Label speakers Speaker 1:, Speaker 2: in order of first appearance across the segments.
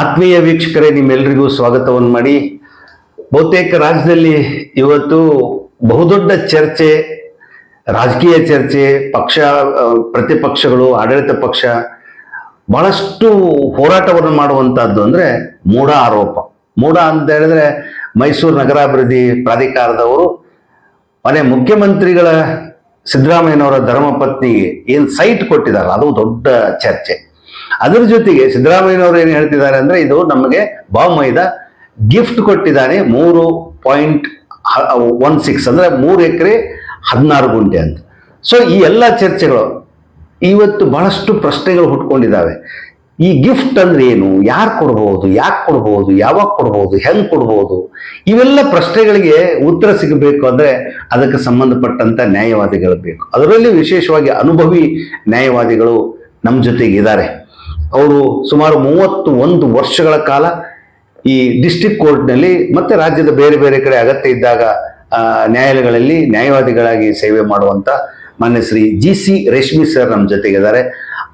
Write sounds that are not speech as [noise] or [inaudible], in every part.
Speaker 1: ಆತ್ಮೀಯ ವೀಕ್ಷಕರೇ ನಿಮ್ಮೆಲ್ಲರಿಗೂ ಸ್ವಾಗತವನ್ನು ಮಾಡಿ. ಬಹುತೇಕ ರಾಜ್ಯದಲ್ಲಿ ಇವತ್ತು ಬಹುದೊಡ್ಡ ಚರ್ಚೆ, ರಾಜಕೀಯ ಚರ್ಚೆ, ಪಕ್ಷ ಪ್ರತಿಪಕ್ಷಗಳು, ಆಡಳಿತ ಪಕ್ಷ, ಬಹಳಷ್ಟು ಹೋರಾಟವನ್ನು ಮಾಡುವಂತಹದ್ದು ಅಂದ್ರೆ ಮೂಢ ಆರೋಪ. ಮೂಢ ಅಂತ ಹೇಳಿದ್ರೆ ಮೈಸೂರು ನಗರಾಭಿವೃದ್ಧಿ ಪ್ರಾಧಿಕಾರದವರು, ಮನೆ ಮುಖ್ಯಮಂತ್ರಿಗಳ ಸಿದ್ದರಾಮಯ್ಯನವರ ಧರ್ಮಪತ್ನಿಗೆ ಏನು ಸೈಟ್ ಕೊಟ್ಟಿದ್ದಾರೆ, ಅದು ದೊಡ್ಡ ಚರ್ಚೆ. ಅದರ ಜೊತೆಗೆ ಸಿದ್ದರಾಮಯ್ಯನವರು ಏನು ಹೇಳ್ತಿದ್ದಾರೆ ಅಂದ್ರೆ ಇದು ನಮಗೆ ಬಾಮೈದ ಗಿಫ್ಟ್ ಕೊಟ್ಟಿದ್ದಾನೆ ಮೂರು ಪಾಯಿಂಟ್ ಒನ್ ಸಿಕ್ಸ್ ಅಂದ್ರೆ ಮೂರು ಎಕರೆ ಹದಿನಾರು ಗುಂಟೆ ಅಂತ. ಸೊ ಈ ಎಲ್ಲ ಚರ್ಚೆಗಳು ಇವತ್ತು ಬಹಳಷ್ಟು ಪ್ರಶ್ನೆಗಳು ಹುಟ್ಕೊಂಡಿದ್ದಾವೆ. ಈ ಗಿಫ್ಟ್ ಅಂದ್ರೆ ಏನು? ಯಾರು ಕೊಡ್ಬೋದು? ಯಾಕೆ ಕೊಡ್ಬೋದು? ಯಾವಾಗ ಕೊಡ್ಬೋದು? ಹೆಂಗ್ ಕೊಡ್ಬೋದು? ಇವೆಲ್ಲ ಪ್ರಶ್ನೆಗಳಿಗೆ ಉತ್ತರ ಸಿಗಬೇಕು ಅಂದ್ರೆ ಅದಕ್ಕೆ ಸಂಬಂಧಪಟ್ಟಂತ ನ್ಯಾಯವಾದಿಗಳು ಬೇಕು. ಅದರಲ್ಲಿ ವಿಶೇಷವಾಗಿ ಅನುಭವಿ ನ್ಯಾಯವಾದಿಗಳು ನಮ್ಮ ಜೊತೆಗೆ ಇದ್ದಾರೆ ಅವರು ಸುಮಾರು ಮೂವತ್ತು ಒಂದು ವರ್ಷಗಳ ಕಾಲ ಈ ಡಿಸ್ಟ್ರಿಕ್ಟ್ ಕೋರ್ಟ್ನಲ್ಲಿ ಮತ್ತೆ ರಾಜ್ಯದ ಬೇರೆ ಬೇರೆ ಕಡೆ ಅಗತ್ಯ ಇದ್ದಾಗ ನ್ಯಾಯಾಲಯಗಳಲ್ಲಿ ನ್ಯಾಯವಾದಿಗಳಾಗಿ ಸೇವೆ ಮಾಡುವಂಥ ಮಾನ್ಯ Shri G C Reshmi sir ನಮ್ಮ ಜೊತೆಗಿದ್ದಾರೆ.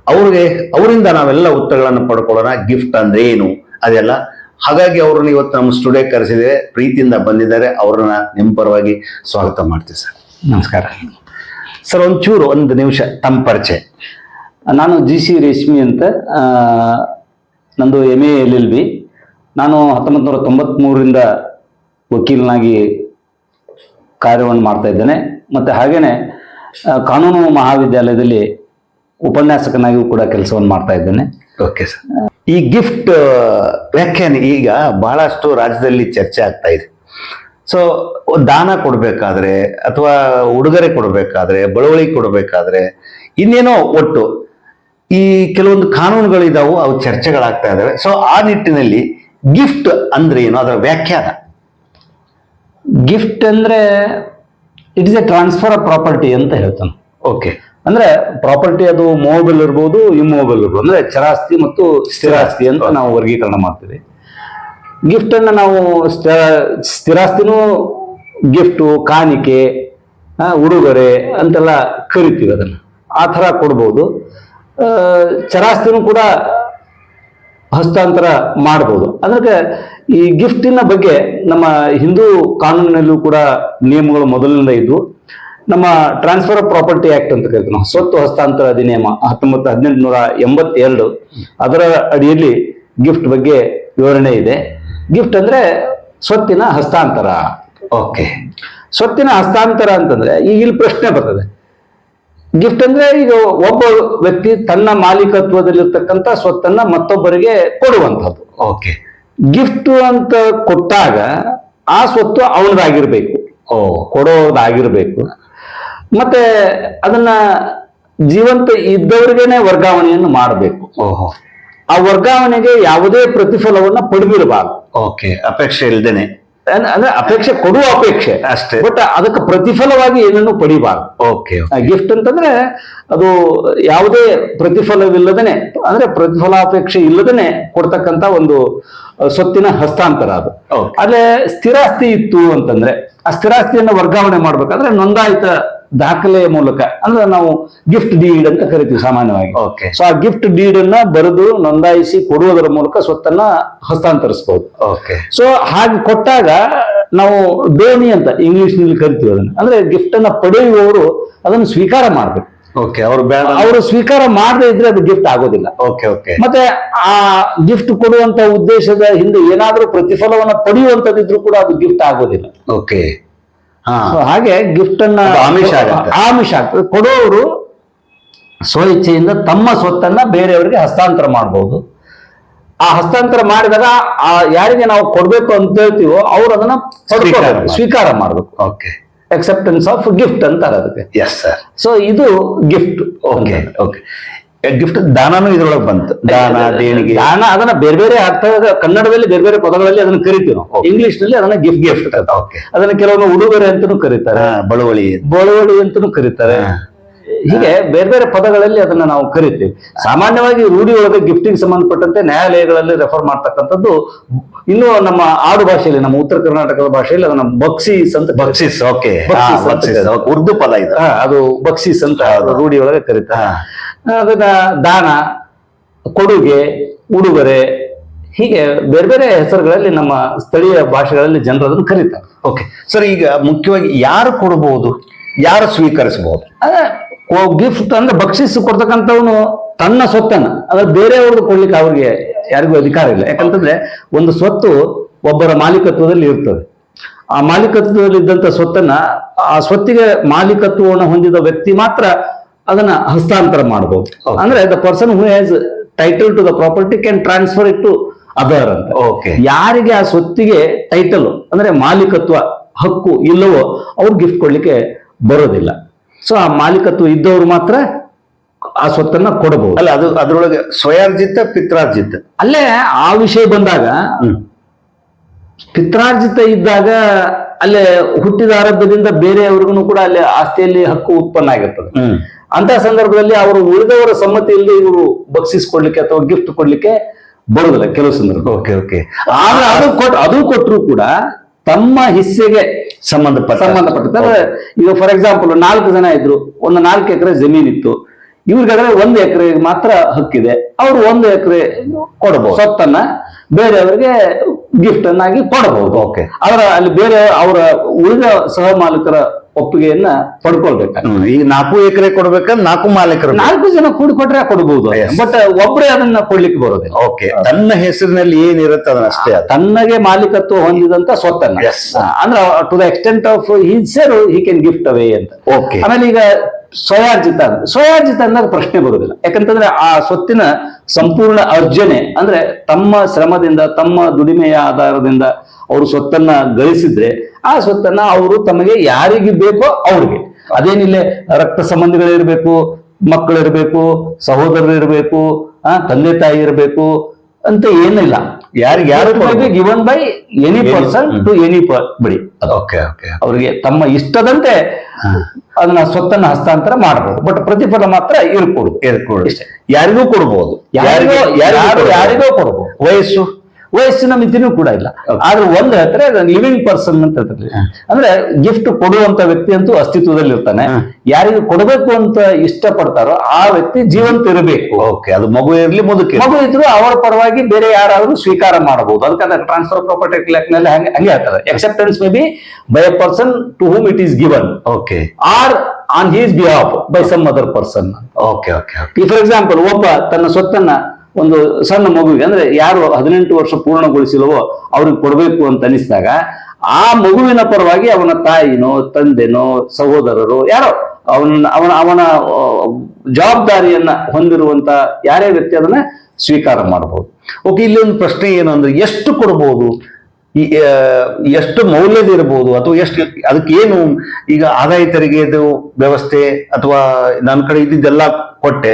Speaker 1: ಅವ್ರಿಗೆ ಅವರಿಂದ ನಾವೆಲ್ಲ ಉತ್ತರಗಳನ್ನು ಪಡ್ಕೊಳ್ಳೋಣ ಗಿಫ್ಟ್ ಅಂದ್ರೆ ಏನು ಅದೆಲ್ಲ. ಹಾಗಾಗಿ ಅವ್ರನ್ನ ಇವತ್ತು ನಮ್ಮ ಸ್ಟುಡಿಯೋ ಕರೆಸಿದ್ದೇವೆ. ಪ್ರೀತಿಯಿಂದ ಬಂದಿದ್ದಾರೆ. ಅವ್ರನ್ನ ನಿಮ್ಮ ಪರವಾಗಿ ಸ್ವಾಗತ ಮಾಡ್ತೀವಿ ಸರ್
Speaker 2: ನಮಸ್ಕಾರ.
Speaker 1: ಸರ್ ಒಂಚೂರು ಒಂದು ನಿಮಿಷ ತಮ್ಮ ಪರಿಚಯ.
Speaker 2: ನಾನು ಜಿ ಸಿ ರೇಷ್ಮಿ ಅಂತ ನಂದು M A L L B ನಾನು ಹತ್ತೊಂಬತ್ತು ನೂರ ತೊಂಬತ್ತ್ಮೂರರಿಂದ ವಕೀಲನಾಗಿ ಕಾರ್ಯವನ್ನು ಮಾಡ್ತಾ ಇದ್ದೇನೆ. ಮತ್ತು ಹಾಗೆಯೇ ಕಾನೂನು ಮಹಾವಿದ್ಯಾಲಯದಲ್ಲಿ ಉಪನ್ಯಾಸಕನಾಗಿಯೂ ಕೂಡ ಕೆಲಸವನ್ನು ಮಾಡ್ತಾ ಇದ್ದೇನೆ.
Speaker 1: ಓಕೆ ಸರ್ ಈ ಗಿಫ್ಟ್ ವ್ಯಾಖ್ಯಾನ ಈಗ ಬಹಳಷ್ಟು ರಾಜ್ಯದಲ್ಲಿ ಚರ್ಚೆ ಆಗ್ತಾ ಇದೆ. ಸೊ ದಾನ ಕೊಡಬೇಕಾದ್ರೆ ಅಥವಾ ಉಡುಗೊರೆ ಕೊಡಬೇಕಾದ್ರೆ ಬಳುವಳಿ ಕೊಡಬೇಕಾದ್ರೆ ಇನ್ನೇನೋ ಒಟ್ಟು ಈ ಕೆಲವೊಂದು ಕಾನೂನುಗಳಿದಾವು ಅವು ಚರ್ಚೆಗಳಾಗ್ತಾ ಇದಾವೆ. ಸೊ ಆ ನಿಟ್ಟಿನಲ್ಲಿ ಗಿಫ್ಟ್ ಅಂದ್ರೆ ಏನು? ಅದರ ವ್ಯಾಖ್ಯಾನ
Speaker 2: ಗಿಫ್ಟ್ ಅಂದ್ರೆ it is a transfer of property ಅಂತ ಹೇಳ್ತಾನೆ.
Speaker 1: ಓಕೆ
Speaker 2: ಅಂದ್ರೆ ಪ್ರಾಪರ್ಟಿ ಅದು ಮೂವಬಲ್ ಇರ್ಬೋದು ಇಮ್ಮೂವಬಲ್ ಇರ್ಬೋದು. ಅಂದ್ರೆ ಚರಾಸ್ತಿ ಮತ್ತು ಸ್ಥಿರಾಸ್ತಿ ಅಂತ ನಾವು ವರ್ಗೀಕರಣ ಮಾಡ್ತೀವಿ. ಗಿಫ್ಟ್ ಅನ್ನ ನಾವು ಸ್ಥಿರ- ಸ್ಥಿರಾಸ್ತಿನೂ ಗಿಫ್ಟು ಕಾಣಿಕೆ ಉಡುಗೊರೆ ಅಂತೆಲ್ಲ ಕರಿತೀವಿ ಅದನ್ನ. ಆ ಥರ ಕೊಡ್ಬೋದು. ಚರಾಸ್ತಿನೂ ಕೂಡ ಹಸ್ತಾಂತರ ಮಾಡ್ಬೋದು. ಅದಕ್ಕೆ ಈ ಗಿಫ್ಟಿನ ಬಗ್ಗೆ ನಮ್ಮ ಹಿಂದೂ ಕಾನೂನಿನಲ್ಲೂ ಕೂಡ ನಿಯಮಗಳು ಮೊದಲಿನಿಂದ ಇದ್ವು ನಮ್ಮ ಟ್ರಾನ್ಸ್ಫರ್ ಆಫ್ ಪ್ರಾಪರ್ಟಿ ಆಕ್ಟ್ ಅಂತ ಕರಿತೀವಿ ನಾವು, ಸ್ವತ್ತು ಹಸ್ತಾಂತರ ಅಧಿನಿಯಮ ಹತ್ತೊಂಬತ್ತು ಹದಿನೆಂಟುನೂರ ಎಂಬತ್ತೆರಡು, ಅದರ ಅಡಿಯಲ್ಲಿ ಗಿಫ್ಟ್ ಬಗ್ಗೆ ವಿವರಣೆ ಇದೆ. ಗಿಫ್ಟ್ ಅಂದ್ರೆ ಸ್ವತ್ತಿನ ಹಸ್ತಾಂತರ.
Speaker 1: ಓಕೆ.
Speaker 2: ಸ್ವತ್ತಿನ ಹಸ್ತಾಂತರ ಅಂತಂದ್ರೆ, ಈಗ ಇಲ್ಲಿ ಪ್ರಶ್ನೆ ಬರ್ತದೆ. ಗಿಫ್ಟ್ ಅಂದ್ರೆ ಈಗ ಒಬ್ಬ ವ್ಯಕ್ತಿ ತನ್ನ ಮಾಲೀಕತ್ವದಲ್ಲಿರ್ತಕ್ಕಂಥ ಸ್ವತ್ತನ್ನ ಮತ್ತೊಬ್ಬರಿಗೆ ಕೊಡುವಂಥದ್ದು.
Speaker 1: ಓಕೆ
Speaker 2: ಗಿಫ್ಟ್ ಅಂತ ಕೊಟ್ಟಾಗ ಆ ಸ್ವತ್ತು ಅವನದಾಗಿರ್ಬೇಕು.
Speaker 1: ಓ.
Speaker 2: ಕೊಡೋದಾಗಿರ್ಬೇಕು. ಮತ್ತೆ ಅದನ್ನ ಜೀವಂತ ಇದ್ದವರಿಗೇನೆ ವರ್ಗಾವಣೆಯನ್ನು ಮಾಡಬೇಕು.
Speaker 1: ಓಹೋ.
Speaker 2: ಆ ವರ್ಗಾವಣೆಗೆ ಯಾವುದೇ ಪ್ರತಿಫಲವನ್ನ ಪಡೆದಿರಬಾರ್ದು.
Speaker 1: ಓಕೆ ಅಪೇಕ್ಷೆ ಇಲ್ದೇನೆ.
Speaker 2: ಅಂದ್ರೆ ಅಪೇಕ್ಷೆ ಕೊಡುವ ಅಪೇಕ್ಷೆ
Speaker 1: ಅಷ್ಟೇ.
Speaker 2: ಬಟ್ ಅದಕ್ಕೆ ಪ್ರತಿಫಲವಾಗಿ ಏನನ್ನು ಪಡಿಬಾರ್ದು
Speaker 1: ಓಕೆ
Speaker 2: ಗಿಫ್ಟ್ ಅಂತಂದ್ರೆ ಅದು ಯಾವುದೇ ಪ್ರತಿಫಲವಿಲ್ಲದನೆ ಅಂದ್ರೆ ಪ್ರತಿಫಲಾಪೇಕ್ಷೆ ಇಲ್ಲದನೆ ಕೊಡ್ತಕ್ಕಂತ ಒಂದು ಸ್ವತ್ತಿನ ಹಸ್ತಾಂತರ ಅದು. ಅಲ್ಲೇ ಸ್ಥಿರಾಸ್ತಿ ಇತ್ತು ಅಂತಂದ್ರೆ ಆ ಸ್ಥಿರಾಸ್ತಿಯನ್ನು ವರ್ಗಾವಣೆ ಮಾಡ್ಬೇಕಾದ್ರೆ ನೋಂದಾಯಿತ ದಾಖಲೆಯ ಮೂಲಕ ಅಂದ್ರೆ ನಾವು ಗಿಫ್ಟ್ ಡೀಡ್ ಅಂತ ಕರಿತೀವಿ ಸಾಮಾನ್ಯವಾಗಿ. ಸೊ ಆ ಗಿಫ್ಟ್ ಡೀಡ್ ಅನ್ನ ಬರೆದು ನೋಂದಾಯಿಸಿ ಕೊಡುವುದರ ಮೂಲಕ ಸ್ವತ್ತನ್ನ ಹಸ್ತಾಂತರಿಸಬಹುದು
Speaker 1: ಓಕೆ
Speaker 2: ಸೊ ಹಾಗೆ ಕೊಟ್ಟಾಗ ನಾವು ದೋಣಿ ಅಂತ ಇಂಗ್ಲಿಷ್ನಲ್ಲಿ ಕರಿತೀವಿ ಅದನ್ನ. ಅಂದ್ರೆ ಗಿಫ್ಟ್ ಅನ್ನ ಪಡೆಯುವವರು ಅದನ್ನು ಸ್ವೀಕಾರ ಮಾಡ್ಬೇಕು.
Speaker 1: ಓಕೆ ಅವರು ಬೇಡ
Speaker 2: ಅವರು ಸ್ವೀಕಾರ ಮಾಡದೇ ಇದ್ರೆ ಅದು ಗಿಫ್ಟ್ ಆಗೋದಿಲ್ಲ.
Speaker 1: ಓಕೆ ಓಕೆ
Speaker 2: ಮತ್ತೆ ಆ ಗಿಫ್ಟ್ ಕೊಡುವಂತ ಉದ್ದೇಶದ ಹಿಂದೆ ಏನಾದ್ರೂ ಪ್ರತಿಫಲವನ್ನ ಪಡೆಯುವಂತದಿದ್ರು ಕೂಡ ಅದು ಗಿಫ್ಟ್ ಆಗೋದಿಲ್ಲ.
Speaker 1: ಓಕೆ
Speaker 2: ಹಾಗೆ ಗಿಫ್ಟ್ ಅನ್ನ
Speaker 1: ಆಮಿಷ.
Speaker 2: ಆಮಿಷ ಆಗ್ತದೆ ಕೊಡೋರು ಸ್ವಇಚ್ಛೆಯಿಂದ ತಮ್ಮ ಸ್ವತ್ತನ್ನ ಬೇರೆಯವರಿಗೆ ಹಸ್ತಾಂತರ ಮಾಡಬಹುದು ಆ ಹಸ್ತಾಂತರ ಮಾಡಿದಾಗ ಆ ಯಾರಿಗೆ ನಾವು ಕೊಡ್ಬೇಕು ಅಂತ ಹೇಳ್ತೀವೋ ಅವ್ರು ಅದನ್ನ
Speaker 1: ಸ್ವೀಕಾರ ಮಾಡ್ಬೇಕು.
Speaker 2: ಸ್ವೀಕಾರ ಮಾಡಬೇಕು.
Speaker 1: ಓಕೆ
Speaker 2: ಅಕ್ಸೆಪ್ಟೆನ್ಸ್ ಆಫ್ ಗಿಫ್ಟ್ ಅಂತಾರೆ ಅದಕ್ಕೆ.
Speaker 1: ಎಸ್ ಸರ್
Speaker 2: ಸೊ ಇದು ಗಿಫ್ಟ್
Speaker 1: ಓಕೆ ಓಕೆ ಗಿಫ್ಟ್ ದಾನನೂ ಇದ್ರೊಳಗೆ ಬಂತು. ದಾನ ದೇಣಿಗೆ.
Speaker 2: ದಾನ ಅದನ್ನ ಬೇರೆ ಬೇರೆ ಅರ್ಥ ಕನ್ನಡದಲ್ಲಿ ಬೇರೆ ಬೇರೆ ಪದಗಳಲ್ಲಿ ಅದನ್ನ ಕರಿತೀವಿ ನಾವು. ಇಂಗ್ಲಿಷ್ನಲ್ಲಿ ಅದನ್ನ ಗಿಫ್ಟ್ ಗಿಫ್ಟ್ ಅದನ್ನ ಕೆಲವೊಂದು ಉಡುಗೊರೆ ಅಂತಾನೂ ಕರೀತಾರೆ.
Speaker 1: ಬಳುವಳಿ.
Speaker 2: ಬಳುವಳಿ ಅಂತಾನೂ ಕರೀತಾರೆ. ಹೀಗೆ ಬೇರೆ ಬೇರೆ ಪದಗಳಲ್ಲಿ ಅದನ್ನ ನಾವು ಕರಿತೀವಿ. ಸಾಮಾನ್ಯವಾಗಿ ರೂಢಿಯೊಳಗೆ ಒಳಗೆ ಗಿಫ್ಟಿಂಗ್ ಸಂಬಂಧಪಟ್ಟಂತೆ ನ್ಯಾಯಾಲಯಗಳಲ್ಲಿ ರೆಫರ್ ಮಾಡ್ತಕ್ಕಂಥದ್ದು ಇನ್ನು ನಮ್ಮ ಆಡು ಭಾಷೆಯಲ್ಲಿ ನಮ್ಮ ಉತ್ತರ ಕರ್ನಾಟಕದ ಭಾಷೆಯಲ್ಲಿ ಅದನ್ನ ಬಕ್ಸೀಸ್ ಅಂತ
Speaker 1: ಬಕ್ಸೀಸ್ ಓಕೆ ಉರ್ದು ಪದ ಇದು.
Speaker 2: ಅದು ಬಕ್ಸೀಸ್ ಅಂತ ರೂಢಿ ಒಳಗೆ ಕರೀತಾರೆ. ಅದನ್ನ ದಾನ ಕೊಡುಗೆ ಉಡುಗೊರೆ ಹೀಗೆ ಬೇರೆ ಬೇರೆ ಹೆಸರುಗಳಲ್ಲಿ ನಮ್ಮ ಸ್ಥಳೀಯ ಭಾಷೆಗಳಲ್ಲಿ ಜನರು ಅದನ್ನು ಕರೀತಾರೆ.
Speaker 1: ಓಕೆ ಸರ್ ಈಗ ಮುಖ್ಯವಾಗಿ ಯಾರು ಕೊಡಬಹುದು ಯಾರು ಸ್ವೀಕರಿಸಬಹುದು
Speaker 2: ಗಿಫ್ಟ್ ಅಂದ್ರೆ ಬಕ್ಷಿಸ್ ಕೊಡ್ತಕ್ಕಂಥವನು ತನ್ನ ಸ್ವತ್ತನ್ನು. ಅದ್ರ ಬೇರೆಯವ್ರದ್ದು ಕೊಡ್ಲಿಕ್ಕೆ ಅವ್ರಿಗೆ ಯಾರಿಗೂ ಅಧಿಕಾರ ಇಲ್ಲ. ಯಾಕಂತಂದ್ರೆ ಒಂದು ಸ್ವತ್ತು ಒಬ್ಬರ ಮಾಲೀಕತ್ವದಲ್ಲಿ ಇರ್ತದೆ. ಆ ಮಾಲೀಕತ್ವದಲ್ಲಿ ಇದ್ದಂತ ಸ್ವತ್ತನ್ನ ಆ ಸ್ವತ್ತಿಗೆ ಮಾಲೀಕತ್ವವನ್ನು ಹೊಂದಿದ ವ್ಯಕ್ತಿ ಮಾತ್ರ ಅದನ್ನ ಹಸ್ತಾಂತರ ಮಾಡಬಹುದು. ಅಂದ್ರೆ the person who has title to the property can transfer it to other ಅಂತ.
Speaker 1: ಓಕೆ
Speaker 2: ಯಾರಿಗೆ ಆ ಸ್ವತ್ತಿಗೆ ಟೈಟಲ್ ಅಂದ್ರೆ ಮಾಲೀಕತ್ವ ಹಕ್ಕು ಇಲ್ಲವೋ ಅವ್ರು ಗಿಫ್ಟ್ ಕೊಡ್ಲಿಕ್ಕೆ ಬರೋದಿಲ್ಲ. ಸೊ ಆ ಮಾಲೀಕತ್ವ ಇದ್ದವರು ಮಾತ್ರ ಆ ಸ್ವತ್ತನ್ನ ಕೊಡಬಹುದು.
Speaker 1: ಅಲ್ಲ ಅದು ಅದ್ರೊಳಗೆ ಸ್ವಯಾರ್ಜಿತ ಪಿತ್ರಾರ್ಜಿತ?
Speaker 2: ಅಲ್ಲೇ ಆ ವಿಷಯ ಬಂದಾಗ ಪಿತ್ರಾರ್ಜಿತ ಇದ್ದಾಗ ಅಲ್ಲೇ ಹುಟ್ಟಿದ ಆರಂಭದಿಂದ ಬೇರೆಯವ್ರಿಗೂ ಕೂಡ ಅಲ್ಲಿ ಆಸ್ತಿಯಲ್ಲಿ ಹಕ್ಕು ಉತ್ಪನ್ನ ಆಗಿರ್ತದೆ. ಅಂತ ಸಂದರ್ಭದಲ್ಲಿ ಅವರು ಉಳಿದವರ ಸಮ್ಮತಿಯಲ್ಲಿ ಇಲ್ಲದೆ ಇವರು ಬಕ್ಷಿಸ್ಕೊಡ್ಲಿಕ್ಕೆ ಅಥವಾ ಗಿಫ್ಟ್ ಕೊಡ್ಲಿಕ್ಕೆ ಬರುದಿಲ್ಲ ಕೆಲವು ಸಂದರ್ಭ
Speaker 1: ಓಕೆ ಓಕೆ
Speaker 2: ಆದ್ರೆ ಅದು ಕೊಟ್ಟು ಅದು ಕೊಟ್ಟರು ಕೂಡ ತಮ್ಮ ಹಿಸ್ಸೆಗೆ
Speaker 1: ಸಂಬಂಧಪಟ್ಟ
Speaker 2: ಸಂಬಂಧಪಟ್ಟ. ಈಗ ಫಾರ್ ಎಕ್ಸಾಂಪಲ್ ನಾಲ್ಕು ಜನ ಇದ್ರು ಒಂದು ನಾಲ್ಕು ಎಕರೆ ಜಮೀನ್ ಇತ್ತು ಇವ್ರಿಗಾದ್ರೆ ಒಂದು ಎಕರೆ ಮಾತ್ರ ಹಕ್ಕಿದೆ. ಅವ್ರು ಒಂದು ಎಕರೆ ಕೊಡಬಹುದು ಸೊತ್ತನ್ನ ಬೇರೆಯವರಿಗೆ ಗಿಫ್ಟ್ ಅನ್ನಾಗಿ ಕೊಡಬಹುದು
Speaker 1: ಓಕೆ.
Speaker 2: ಆದ್ರೆ ಅಲ್ಲಿ ಬೇರೆ ಅವರ ಉಳಿದ ಸಹ ಮಾಲೀಕರ ಒಪ್ಪಿಗೆಯನ್ನ ಪಡ್ಕೊಳ್ಬೇಕು.
Speaker 1: ಈಗ ನಾಲ್ಕು ಎಕರೆ ಕೊಡ್ಬೇಕಂದ್ರೆ ನಾಲ್ಕು ಮಾಲೀಕರು
Speaker 2: ನಾಲ್ಕು ಜನ ಕೂಡಿ ಕೊಟ್ರೆ ಕೊಡಬಹುದು. ಬಟ್ ಒಬ್ಬರೇ ಅದನ್ನ ಕೊಡ್ಲಿಕ್ಕೆ ಬರೋದಿಲ್ಲ.
Speaker 1: ಓಕೆ. ತನ್ನ ಹೆಸರಿನಲ್ಲಿ ಏನಿರುತ್ತೆ ಅದನ್ನ ಅಷ್ಟೇ
Speaker 2: ತನ್ನಗೆ ಮಾಲೀಕತ್ವ ಹೊಂದಿದಂತ ಸ್ವತ್ತನ್ನ. ಅಂದ್ರೆ ಟು ದ ಎಕ್ಸ್ಟೆಂಟ್ ಆಫ್ ಹಿಸರು ಹಿ ಕ್ಯಾನ್ ಗಿಫ್ಟ್ ಅವೇ ಅಂತ.
Speaker 1: ಓಕೆ
Speaker 2: ಆಮೇಲೆ ಈಗ ಸ್ವಯಾರ್ಜಿತ ಸ್ವಯಾರ್ಜಿತ ಅನ್ನೋದು ಪ್ರಶ್ನೆ ಬರುವುದಿಲ್ಲ. ಯಾಕಂತಂದ್ರೆ ಆ ಸ್ವತ್ತಿನ ಸಂಪೂರ್ಣ ಅರ್ಜನೆ, ಅಂದ್ರೆ ತಮ್ಮ ಶ್ರಮದಿಂದ, ತಮ್ಮ ದುಡಿಮೆಯ ಆಧಾರದಿಂದ ಅವರು ಸ್ವತ್ತನ್ನ ಗಳಿಸಿದ್ರೆ, ಆ ಸ್ವತ್ತನ್ನ ಅವರು ತಮಗೆ ಯಾರಿಗೆ ಬೇಕೋ ಅವ್ರಿಗೆ. ಅದೇನಿಲ್ಲ, ರಕ್ತ ಸಂಬಂಧಿಗಳಿರ್ಬೇಕು ಮಕ್ಕಳಿರ್ಬೇಕು ಸಹೋದರರು ಇರಬೇಕು ಆ, ತಂದೆ ತಾಯಿ ಇರಬೇಕು ಅಂತ ಏನಿಲ್ಲ.
Speaker 1: ಯಾರಿಗೆ ಯಾರು
Speaker 2: given by any person to any ಬಿಡಿ.
Speaker 1: ಓಕೆ ಓಕೆ
Speaker 2: ಅವರಿಗೆ ತಮ್ಮ ಇಷ್ಟದಂತೆ ಅದನ್ನ ಸ್ವತ್ತನ್ನ ಹಸ್ತಾಂತರ ಮಾಡಬಹುದು ಬಟ್ ಪ್ರತಿಫಲ ಮಾತ್ರ
Speaker 1: ಇರ್ಕೊಡು
Speaker 2: ಇರ್ಕೊಡು.
Speaker 1: ಯಾರಿಗೂ ಕೊಡಬಹುದು
Speaker 2: ಯಾರಿಗೋ. ಯಾರಿಗೋ ಕೊಡಬಹುದು
Speaker 1: ವಯಸ್ಸು.
Speaker 2: ವಯಸ್ಸಿನ ಮಿತಿನೂ ಕೂಡ ಇಲ್ಲ. ಆದ್ರೆ ಒಂದ್ ಹೇಳ್ತಾರೆ ಲಿವಿಂಗ್ ಪರ್ಸನ್ ಅಂತ ಹೇಳ್ತಾರೆ. ಅಂದ್ರೆ ಗಿಫ್ಟ್ ಕೊಡುವಂತ ವ್ಯಕ್ತಿ ಅಂತೂ ಅಸ್ತಿತ್ವದಲ್ಲಿ ಇರ್ತಾನೆ. ಯಾರಿಗೆ ಕೊಡಬೇಕು ಅಂತ ಇಷ್ಟಪಡ್ತಾರೋ ಆ ವ್ಯಕ್ತಿ ಜೀವಂತ ಇರಬೇಕು.
Speaker 1: ಓಕೆ ಅದು ಮಗು ಇರಲಿ ಮುದುಕಿ
Speaker 2: ಮಗು ಇದ್ರು ಅವರ ಪರವಾಗಿ ಬೇರೆ ಯಾರಾದ್ರೂ ಸ್ವೀಕಾರ ಮಾಡಬಹುದು. ಅದಕ್ಕೆ ಟ್ರಾನ್ಸ್ಫರ್ ಪ್ರಾಪರ್ಟಿ ಲೆಕ್ನಲ್ಲಿ ನಲ್ಲಿ ಹಂಗೆ ಹಂಗೆ ಹೇಳ್ತಾರೆ acceptance may be by a person to whom it is given
Speaker 1: okay
Speaker 2: or on his behalf by some other person
Speaker 1: okay okay
Speaker 2: for example ಒಬ್ಬ ತನ್ನ ಸ್ವತ್ತನ್ನ ಒಂದು ಸಣ್ಣ ಮಗುವಿಗೆ, ಅಂದ್ರೆ ಯಾರು ಹದಿನೆಂಟು ವರ್ಷ ಪೂರ್ಣಗೊಳಿಸಿಲ್ವೋ ಅವ್ರಿಗೆ ಕೊಡಬೇಕು ಅಂತ ಅನಿಸಿದಾಗ, ಆ ಮಗುವಿನ ಪರವಾಗಿ ಅವನ ತಾಯಿನೋ, ತಂದೆನೋ, ಸಹೋದರರು, ಯಾರೋ, ಅವನ ಅವನ ಅವನ ಜವಾಬ್ದಾರಿಯನ್ನ ಹೊಂದಿರುವಂತ ಯಾರೇ ವ್ಯಕ್ತಿ ಅದನ್ನ ಸ್ವೀಕಾರ ಮಾಡಬಹುದು.
Speaker 1: ಓಕೆ, ಇಲ್ಲಿ ಒಂದು ಪ್ರಶ್ನೆ ಏನು ಅಂದ್ರೆ, ಎಷ್ಟು ಕೊಡಬಹುದು ಎಷ್ಟು ಮೌಲ್ಯದ ಇರಬಹುದು ಅಥವಾ ಎಷ್ಟು ಅದಕ್ಕೆ ಏನು ಈಗ ಆದಾಯ ತೆರಿಗೆದು ವ್ಯವಸ್ಥೆ ಅಥವಾ ನನ್ನ ಕಡೆ ಇದ್ದಿದ್ದೆಲ್ಲ ಕೊಟ್ಟೆ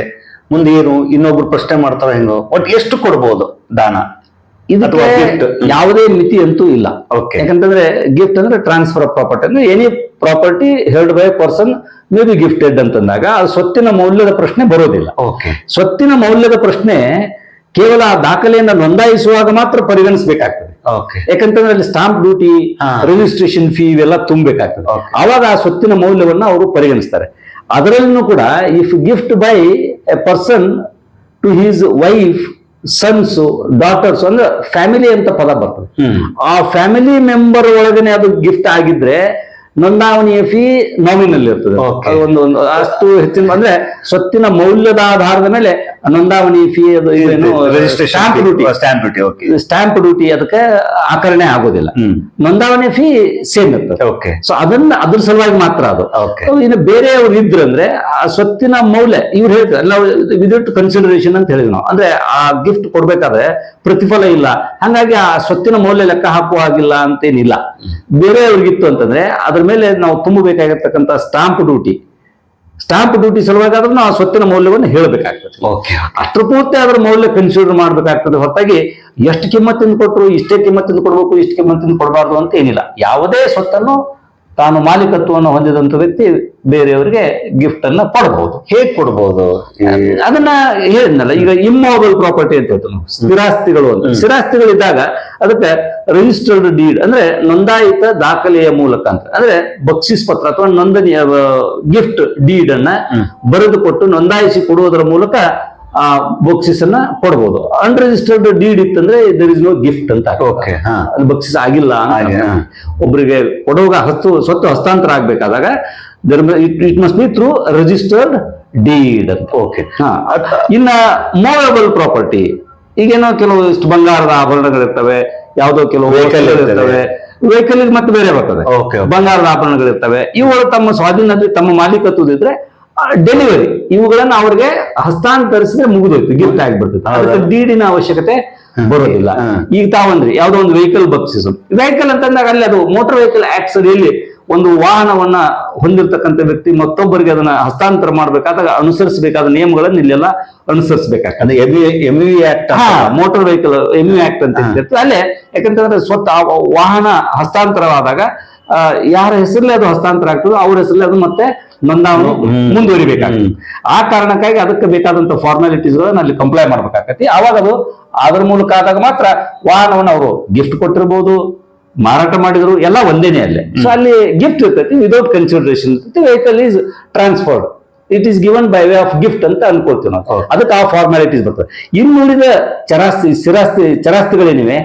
Speaker 1: ಮುಂದೆ ಏನು ಇನ್ನೊಬ್ರು ಪ್ರಶ್ನೆ ಮಾಡ್ತಾರ ಹೆಂಗೋ ಒಟ್ ಎಷ್ಟು ಕೊಡ್ಬೋದು ದಾನ?
Speaker 2: ಇದಕ್ಕೆ
Speaker 1: gift.
Speaker 2: ಯಾವುದೇ ಮಿತಿ ಅಂತೂ ಇಲ್ಲ.
Speaker 1: ಓಕೆ
Speaker 2: ಯಾಕಂತಂದ್ರೆ ಗಿಫ್ಟ್ ಅಂದ್ರೆ ಟ್ರಾನ್ಸ್ಫರ್ ಆಫ್ ಪ್ರಾಪರ್ಟಿ ಅಂದ್ರೆ any property held by person may be gifted ಅಂತಂದಾಗ ಆ ಸ್ವತ್ತಿನ ಮೌಲ್ಯದ ಪ್ರಶ್ನೆ ಬರೋದಿಲ್ಲ.
Speaker 1: ಓಕೆ
Speaker 2: ಸ್ವತ್ತಿನ ಮೌಲ್ಯದ ಪ್ರಶ್ನೆ ಕೇವಲ ಆ ದಾಖಲೆಯನ್ನ ನೋಂದಾಯಿಸುವಾಗ ಮಾತ್ರ ಪರಿಗಣಿಸಬೇಕಾಗ್ತದೆ. ಯಾಕಂತಂದ್ರೆ ಅಲ್ಲಿ ಸ್ಟಾಂಪ್ ಡ್ಯೂಟಿ. ರಿಜಿಸ್ಟ್ರೇಷನ್ ಫೀ ಇವೆಲ್ಲ ತುಂಬಬೇಕಾಗ್ತದೆ. ಅವಾಗ ಆ ಸ್ವತ್ತಿನ ಮೌಲ್ಯವನ್ನ ಅವರು ಪರಿಗಣಿಸ್ತಾರೆ. ಅದರಲ್ಲೂ ಕೂಡ if gift by a person to his wife sons daughters ಅಂದ್ರೆ ಫ್ಯಾಮಿಲಿ ಅಂತ ಪದ ಬರ್ತದೆ. ಆ ಫ್ಯಾಮಿಲಿ ಮೆಂಬರ್ ಒಳಗನೆ ಅದು ಗಿಫ್ಟ್ ಆಗಿದ್ರೆ ನೋಂದಾವಣಿಯ ಫೀ ನಾಮಿನಲ್ ಇರ್ತದೆ. ಒಂದು ಅಷ್ಟು ಹೆಚ್ಚಿನ ಅಂದ್ರೆ ಸ್ವತ್ತಿನ ಮೌಲ್ಯದ ಆಧಾರದ ಮೇಲೆ ನೋಂದಾವಣಿ ಫೀ ಅದು ಏನು stamp duty
Speaker 1: stamp duty okay
Speaker 2: stamp duty ಅದಕ್ಕೆ ಆಕರಣೆ ಆಗೋದಿಲ್ಲ. ನೋಂದಾವಣಿ ಫೀ ಸೇಮ್ ಇರ್ತದೆ.
Speaker 1: ಓಕೆ
Speaker 2: ಸೊ ಅದನ್ನ ಅದ್ರ ಸಲುವಾಗಿ ಮಾತ್ರ ಅದು. ಇನ್ನು ಬೇರೆಯವ್ರು ಇದ್ರಂದ್ರೆ ಆ ಸ್ವತ್ತಿನ ಮೌಲ್ಯ ಇವ್ರು ಹೇಳ್ತಾರೆ ನಾವು ವಿದೌಟ್ ಕನ್ಸಿಡರೇಷನ್ ಅಂತ ಹೇಳಿದ್ವಿ ನಾವು. ಅಂದ್ರೆ ಆ ಗಿಫ್ಟ್ ಕೊಡ್ಬೇಕಾದ್ರೆ ಪ್ರತಿಫಲ ಇಲ್ಲ. ಹಂಗಾಗಿ ಆ ಸ್ವತ್ತಿನ ಮೌಲ್ಯ ಲೆಕ್ಕ ಹಾಕುವ ಹಾಗಿಲ್ಲ ಅಂತೇನಿಲ್ಲ. ಬೇರೆಯವ್ರಿಗಿತ್ತು ಅಂತಂದ್ರೆ ಅದ್ರ ಮೇಲೆ ನಾವು ತುಂಬಬೇಕಾಗಿರ್ತಕ್ಕಂಥ ಸ್ಟಾಂಪ್ ಡ್ಯೂಟಿ ಸ್ಟಾಂಪ್ ಡ್ಯೂಟಿ ಸಲುವಾಗಾದ್ರೂ ನಾವು ಆ ಸ್ವತ್ತಿನ ಮೌಲ್ಯವನ್ನು ಹೇಳಬೇಕಾಗ್ತದೆ. ಅಷ್ಟು ಪೂರ್ತಿ ಅದರ ಮೌಲ್ಯ ಕನ್ಸಿಡರ್ ಮಾಡಬೇಕಾಗ್ತದೆ. ಹೊರತಾಗಿ ಎಷ್ಟು ಕಿಮ್ಮತ್ತಿಂದ ಕೊಟ್ಟರು ಇಷ್ಟೇ ಕಿಮ್ಮತ್ತಿಂದ ಕೊಡಬೇಕು ಇಷ್ಟು ಕಿಮ್ಮತ್ತಿಂದ ಕೊಡಬಾರ್ದು ಅಂತ ಏನಿಲ್ಲ. ಯಾವುದೇ ಸ್ವತ್ತನ್ನು ತಾನು ಮಾಲೀಕತ್ವವನ್ನು ಹೊಂದಿದಂತ ವ್ಯಕ್ತಿ ಬೇರೆಯವರಿಗೆ ಗಿಫ್ಟ್ ಅನ್ನ ಕೊಡಬಹುದು
Speaker 1: ಹೇಗ್ ಕೊಡಬಹುದು
Speaker 2: ಅದನ್ನ ಹೇಳಿದ್ನಲ್ಲ ಈಗ ಇಮ್ಮೋಬಲ್ ಪ್ರಾಪರ್ಟಿ ಅಂತ ಹೇಳ್ತೀವಿ ನಾವು ಸ್ಥಿರಾಸ್ತಿಗಳು ಅಂತ. ಸ್ಥಿರಾಸ್ತಿಗಳಿದ್ದಾಗ ಅದಕ್ಕೆ ರಿಜಿಸ್ಟರ್ಡ್ ಡೀಡ್ ಅಂದ್ರೆ ನೋಂದಾಯಿತ ದಾಖಲೆಯ ಮೂಲಕ ಅಂತ. ಅಂದ್ರೆ ಬಕ್ಷಿಸ್ ಪತ್ರ ಅಥವಾ ನೋಂದಣಿ ಗಿಫ್ಟ್ ಡೀಡ್ ಅನ್ನ ಬರೆದುಕೊಟ್ಟು ನೋಂದಾಯಿಸಿ ಕೊಡುವುದರ ಮೂಲಕ ಬಕ್ಸಿಸ್ ಅನ್ನ ಕೊಡ್ಬೋದು. ಅನ್ರಿಜಿಸ್ಟರ್ಡ್ ಡೀಡ್ ಇತ್ತಂದ್ರೆ ದರ್ ಇಸ್ ನೋ ಗಿಫ್ಟ್ ಅಂತ
Speaker 1: ಓಕೆ ಹಾ.
Speaker 2: ಅದು ಬಕ್ಸಿಸ್ ಆಗಿಲ್ಲ. ಒಬ್ಬರಿಗೆ ಕೊಡುವಾಗ ಹಸ್ತು ಸ್ವತ್ತು ಹಸ್ತಾಂತರ ಆಗ್ಬೇಕಾದಾಗ it must be through registered deed ಅಂತ.
Speaker 1: ಓಕೆ
Speaker 2: ಹಾ. ಇನ್ನ ಮೂವೇಬಲ್ ಪ್ರಾಪರ್ಟಿ ಈಗೇನೋ ಕೆಲವು ಇಷ್ಟು ಬಂಗಾರದ ಆಭರಣಗಳಿರ್ತವೆ ಯಾವುದೋ ಕೆಲವು
Speaker 1: ವೆಹಿಕಲ್
Speaker 2: ಇರ್ತವೆ ವೆಹಿಕಲ್ ಮತ್ತೆ ಬೇರೆ ಬರ್ತದೆ. ಬಂಗಾರದ ಆಭರಣಗಳಿರ್ತವೆ. ಇವುಗಳು ತಮ್ಮ ಸ್ವಾಧೀನದಲ್ಲಿ ತಮ್ಮ ಮಾಲೀಕತ್ವದಿದ್ರೆ ಡೆಲಿವರಿ ಇವುಗಳನ್ನ ಅವ್ರಿಗೆ ಹಸ್ತಾಂತರಿಸಿದ್ರೆ ಮುಗಿದೋಯ್ತು ಗಿಫ್ಟ್ ಆಗಿಬಿಡ್ತದೆ. ಅದಕ್ಕೆ ಡೀಡಿನ ಅವಶ್ಯಕತೆ ಬರೋದಿಲ್ಲ. ಈಗ ತಾವಂದ್ರಿ ಯಾವ್ದೋ ಒಂದು ವೆಹಿಕಲ್ ಬಕ್ಸಿಸ್ ವೆಹಿಕಲ್ ಅಂತಂದಾಗ ಅಲ್ಲಿ ಅದು ಮೋಟರ್ ವೆಹಿಕಲ್ ಆಕ್ಟ್ಸ್ ಅಡಿಯಲ್ಲಿ ಒಂದು ವಾಹನವನ್ನ ಹೊಂದಿರತಕ್ಕಂತ ವ್ಯಕ್ತಿ ಮತ್ತೊಬ್ಬರಿಗೆ ಅದನ್ನ ಹಸ್ತಾಂತರ ಮಾಡಬೇಕಾದಾಗ ಅನುಸರಿಸಬೇಕಾದ ನಿಯಮಗಳನ್ನ ಇಲ್ಲೆಲ್ಲ ಅನುಸರಿಸಬೇಕಾಗ್ತದೆ.
Speaker 1: ಅಂದ್ರೆ M M U act
Speaker 2: motor vehicle M act ಅಂತ ಅಲ್ಲೇ ಯಾಕಂತಂದ್ರೆ ಸ್ವತಃ ವಾಹನ ಹಸ್ತಾಂತರವಾದಾಗ ಯಾರ ಹೆಸರಲ್ಲೇ ಅದು ಹಸ್ತಾಂತರ ಆಗ್ತದೆ ಅವ್ರ ಹೆಸರಲ್ಲೇ ಅದು ಮತ್ತೆ ನೋಂದಾವಣಿ ಮುಂದುವರಿಬೇಕಾಗ್ತದೆ. ಆ ಕಾರಣಕ್ಕಾಗಿ ಅದಕ್ಕೆ ಬೇಕಾದಂತ ಫಾರ್ಮಾಲಿಟೀಸ್ ಅಲ್ಲಿ ಕಂಪ್ಲೈ ಮಾಡ್ಬೇಕಾಗತ್ತೆ. ಅವಾಗ ಅದು ಅದ್ರ ಮೂಲಕ ಆದಾಗ ಮಾತ್ರ ವಾಹನವನ್ನು ಅವರು ಗಿಫ್ಟ್ ಕೊಟ್ಟಿರ್ಬೋದು ಮಾರಾಟ ಮಾಡಿದ್ರು ಎಲ್ಲ ಒಂದೇನೆ ಅಲ್ಲೇ. ಸೊ ಅಲ್ಲಿ ಗಿಫ್ಟ್ ಇರ್ತೈತಿ ವಿದೌಟ್ ಕನ್ಸಿಡರೇಷನ್ ಇರ್ತೈತಿ vehicle is transferred it is given by way of gift ಅಂತ ಅನ್ಕೊಳ್ತೀವಿ ನಾವು. ಅದಕ್ಕೆ ಆ ಫಾರ್ಮಾಲಿಟೀಸ್ ಬರ್ತದೆ. ಇನ್ನುಳಿದ ಚರಾಸ್ತಿ ಸ್ಥಿರಾಸ್ತಿ ಚರಾಸ್ತಿಗಳೇನಿವೆ?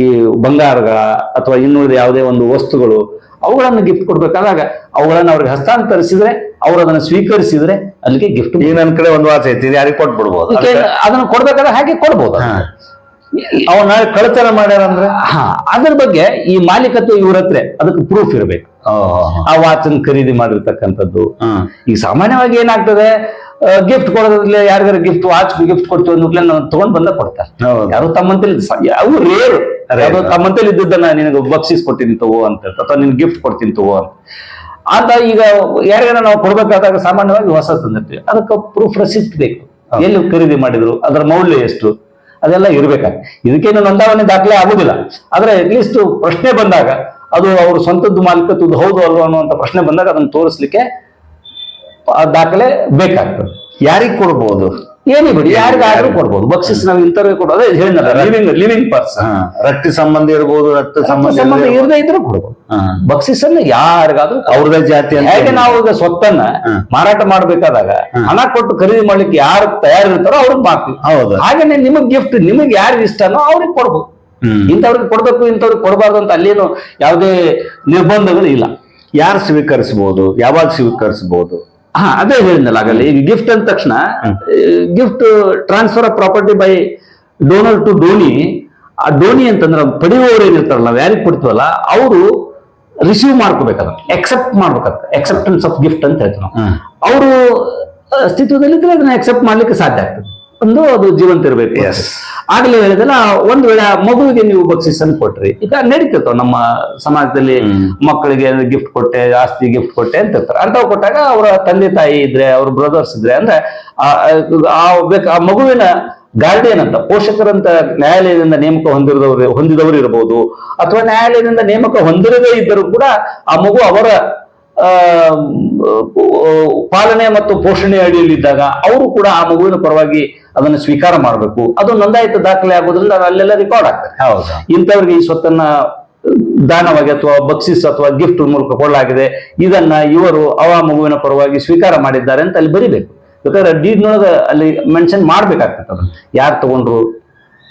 Speaker 2: ಈ ಬಂಗಾರಗಳ ಅಥವಾ ಇನ್ನುಳಿದ ಯಾವುದೇ ಒಂದು ವಸ್ತುಗಳು ಅವುಗಳನ್ನು ಗಿಫ್ಟ್ ಕೊಡ್ಬೇಕಾದಾಗ ಅವುಗಳನ್ನು ಅವ್ರಿಗೆ ಹಸ್ತಾಂತರಿಸಿದ್ರೆ ಅವ್ರು ಅದನ್ನು ಸ್ವೀಕರಿಸಿದ್ರೆ ಅಲ್ಲಿಗೆ ಗಿಫ್ಟ್
Speaker 1: ನನ್ನ ಕಡೆ ಒಂದು ವಾಚ್ ಐತಿ ಯಾರಿಗೆ ಕೊಟ್ಬಿಡ್ಬೋದು?
Speaker 2: ಅದನ್ನು ಕೊಡ್ಬೇಕಾದ್ರೆ ಹಾಗೆ ಕೊಡ್ಬೋದು
Speaker 1: ಅವ್ರು ನಾಳೆ ಕಳ್ತನ ಮಾಡ್ಯಾರ ಅಂದ್ರೆ?
Speaker 2: ಹಾ ಅದ್ರ ಬಗ್ಗೆ ಈ ಮಾಲೀಕತ್ವ ಇವ್ರ ಹತ್ರ ಅದಕ್ಕೆ ಪ್ರೂಫ್ ಇರಬೇಕು. ಆ ವಾಚನ್ ಖರೀದಿ ಮಾಡಿರ್ತಕ್ಕಂಥದ್ದು. ಈಗ ಸಾಮಾನ್ಯವಾಗಿ ಏನಾಗ್ತದೆ? ಗಿಫ್ಟ್ ಕೊಡೋದ್ರಲ್ಲಿ ಯಾರಿಗಾರ ಗಿಫ್ಟ್ ವಾಚ್ ಗಿಫ್ಟ್ ಕೊಡ್ತೀವಿ ಅಂದ್ಬಿಟ್ಲೆ ನಾವು ತಗೊಂಡ್ ಬಂದ ಕೊಡ್ತಾರೆ. ಯಾರು ತಮ್ಮಂತಲ್ಲಿ ಅವು ರೇರ್ ಯಾವ್ದೋ ತಮ್ಮಂತಲ್ಲಿ ಇದ್ದದ್ದನ್ನ ನಿನಗೆ ಬಕ್ಸಿಸ್ ಕೊಡ್ತೀನಿ ತಗೋ ಅಂತ ಅಥವಾ ನಿನ್ ಗಿಫ್ಟ್ ಕೊಡ್ತೀನಿ ತಗೋ ಅಂತ. ಅಂತ ಈಗ ಯಾರಿಗಾರ ನಾವು ಕೊಡ್ಬೇಕಾದಾಗ ಸಾಮಾನ್ಯವಾಗಿ ಹೊಸ ತಂದಿರ್ತೀವಿ. ಅದಕ್ಕೆ ಪ್ರೂಫ್ ರೆಸಿಪ್ಟ್ ಬೇಕು. ಎಲ್ಲಿ ಖರೀದಿ ಮಾಡಿದ್ರು ಅದರ ಮೌಲ್ಯ ಎಷ್ಟು ಅದೆಲ್ಲ ಇರ್ಬೇಕಾಗ್ತದೆ ಇದಕ್ಕೇನು ನೋಂದಾವಣೆ ದಾಖಲೆ ಆಗುದಿಲ್ಲ. ಆದ್ರೆ ಅಟ್ಲೀಸ್ಟ್ ಪ್ರಶ್ನೆ ಬಂದಾಗ ಅದು ಅವ್ರ ಸ್ವಂತದ್ದು ಮಾಲೀಕತ್ವದ್ದು ಹೌದು ಅಲ್ವಾ ಅನ್ನುವಂಥ ಪ್ರಶ್ನೆ ಬಂದಾಗ ಅದನ್ನು ತೋರಿಸ್ಲಿಕ್ಕೆ ದಾಖಲೆ ಬೇಕಾಗ್ತದೆ.
Speaker 1: ಯಾರಿಗೆ ಕೊಡ್ಬೋದು?
Speaker 2: ಏನೇ ಬಿಡಿ ಯಾರಿಗಾದ್ರೂ ಕೊಡ್ಬೋದು. ಬಕ್ಷಿಸ್ ನಾವು ಇಂಥವ್ರಿಗೆ ಕೊಡೋದು ಹೇಳಿದ್ನಲ್ಲ ಲಿವಿಂಗ್ ಲಿವಿಂಗ್ ಪರ್ಸನ್
Speaker 1: ರಕ್ತ ಸಂಬಂಧ ಇರ್ಬೋದು ರಕ್ತ ಸಂಬಂಧ.
Speaker 2: ಇರದೇ ಇದ್ರೂ ಕೊಡ್ಬೋದು. ಬಕ್ಷಿಸ್ ಅನ್ನ ಯಾರಿಗಾದ್ರೂ
Speaker 1: ಅವ್ರದೇ ಜಾತಿ
Speaker 2: ಹೇಗೆ ನಾವು ಈಗ ಸ್ವತ್ತನ್ನ ಮಾರಾಟ ಮಾಡ್ಬೇಕಾದಾಗ ಹಣ ಕೊಟ್ಟು ಖರೀದಿ ಮಾಡ್ಲಿಕ್ಕೆ ಯಾರು ತಯಾರಿರ್ತಾರೋ ಅವ್ರಿಗೆ ಮಾಡ್ತೀವಿ.
Speaker 1: ಹೌದು.
Speaker 2: ಹಾಗೇನೆ ನಿಮಗ್ ಗಿಫ್ಟ್ ನಿಮಗೆ ಯಾರು ಇಷ್ಟನೋ ಅವ್ರಿಗೆ ಕೊಡ್ಬೋದು. ಇಂಥವ್ರಿಗೆ ಕೊಡ್ಬೇಕು ಇಂಥವ್ರಿಗೆ ಕೊಡಬಾರ್ದು ಅಂತ ಅಲ್ಲೇನು ಯಾವುದೇ ನಿರ್ಬಂಧಗಳು ಇಲ್ಲ.
Speaker 1: ಯಾರು ಸ್ವೀಕರಿಸಬಹುದು ಯಾವಾಗ ಸ್ವೀಕರಿಸಬಹುದು
Speaker 2: ಹಾ ಅದೇ ಹೇಳಿದ್ನಲ್ಲ ಆಗಲ್ಲ ಈಗ ಗಿಫ್ಟ್ ಅಂದ ತಕ್ಷಣ gift transfer of property by donor to donee ಆ ಡೋನಿ ಅಂತಂದ್ರೆ ಪಡೆಯುವವರು ಏನಿರ್ತಾರಲ್ಲ ಯಾರಿಗೆ ಕೊಡ್ತೀವಲ್ಲ ಅವರು ರಿಸೀವ್ ಮಾಡ್ಕೋಬೇಕಲ್ಲ ಎಕ್ಸೆಪ್ಟ್ ಮಾಡ್ಬೇಕಾಗ್ತದೆ ಎಕ್ಸೆಪ್ಟೆನ್ಸ್ ಆಫ್ ಗಿಫ್ಟ್ ಅಂತ ಹೇಳ್ತೀವಿ ನಾವು. ಅವರು ಅಸ್ತಿತ್ವದಲ್ಲಿದ್ರೆ ಅದನ್ನ ಎಕ್ಸೆಪ್ಟ್ ಮಾಡ್ಲಿಕ್ಕೆ ಸಾಧ್ಯ ಆಗ್ತದೆ ಒಂದು ಅದು ಜೀವಂತ ಇರಬೇಕು. ಆಗ್ಲೇ ಹೇಳಿದಲ್ಲ ಒಂದ್ ವೇಳೆ ಮಗುವಿಗೆ ನೀವು ಬಕ್ಷಿಸನ್ ಕೊಟ್ರಿ. ಈಗ ನಡೀತಿರ್ತಾವ ನಮ್ಮ ಸಮಾಜದಲ್ಲಿ ಮಕ್ಕಳಿಗೆ ಗಿಫ್ಟ್ ಕೊಟ್ಟೆ ಆಸ್ತಿ ಗಿಫ್ಟ್ ಕೊಟ್ಟೆ ಅಂತ ಇರ್ತಾರೆ. ಅಂತವ್ ಕೊಟ್ಟಾಗ ಅವರ ತಂದೆ ತಾಯಿ ಇದ್ರೆ ಅವ್ರ ಬ್ರದರ್ಸ್ ಇದ್ರೆ ಅಂದ್ರೆ ಆ- ಆ ಬೇಕ- ಆ ಮಗುವಿನ ಗಾರ್ಡಿಯನ್ ಅಂತ ಪೋಷಕರಂತ ನ್ಯಾಯಾಲಯದಿಂದ ನೇಮಕ ಹೊಂದಿರದವರು ಹೊಂದಿದವರು ಇರಬಹುದು ಅಥವಾ ನ್ಯಾಯಾಲಯದಿಂದ ನೇಮಕ ಹೊಂದಿರದೇ ಇದ್ದರೂ ಕೂಡ ಆ ಮಗು ಅವರ ಪಾಲನೆ ಮತ್ತು ಪೋಷಣೆ ಅಡಿಯಲ್ಲಿದ್ದಾಗ ಅವರು ಕೂಡ ಆ ಮಗುವಿನ ಪರವಾಗಿ ಅದನ್ನು ಸ್ವೀಕಾರ ಮಾಡಬೇಕು. ಅದು ನೋಂದಾಯಿತ ದಾಖಲೆ ಆಗೋದ್ರಿಂದ ಅಲ್ಲೆಲ್ಲ ರೆಕಾರ್ಡ್ ಆಗ್ತದೆ.
Speaker 1: ಹೌದಾ.
Speaker 2: ಇಂಥವ್ರಿಗೆ ಈ ಸ್ವತ್ತನ್ನ ದಾನವಾಗಿ ಅಥವಾ ಬಕ್ಷಿಸ್ ಅಥವಾ ಗಿಫ್ಟ್ ಮೂಲಕ ಕೊಡಲಾಗಿದೆ. ಇದನ್ನ ಇವರು ಅವ ಮಗುವಿನ ಪರವಾಗಿ ಸ್ವೀಕಾರ ಮಾಡಿದ್ದಾರೆ ಅಂತ ಅಲ್ಲಿ ಬರಿಬೇಕು. ಯಾಕಂದ್ರೆ ಡೀಡ್ನೊಳಗ ಅಲ್ಲಿ ಮೆನ್ಷನ್ ಮಾಡ್ಬೇಕಾಗ್ತದೆ ಅದನ್ನ ಯಾರು ತಗೊಂಡ್ರು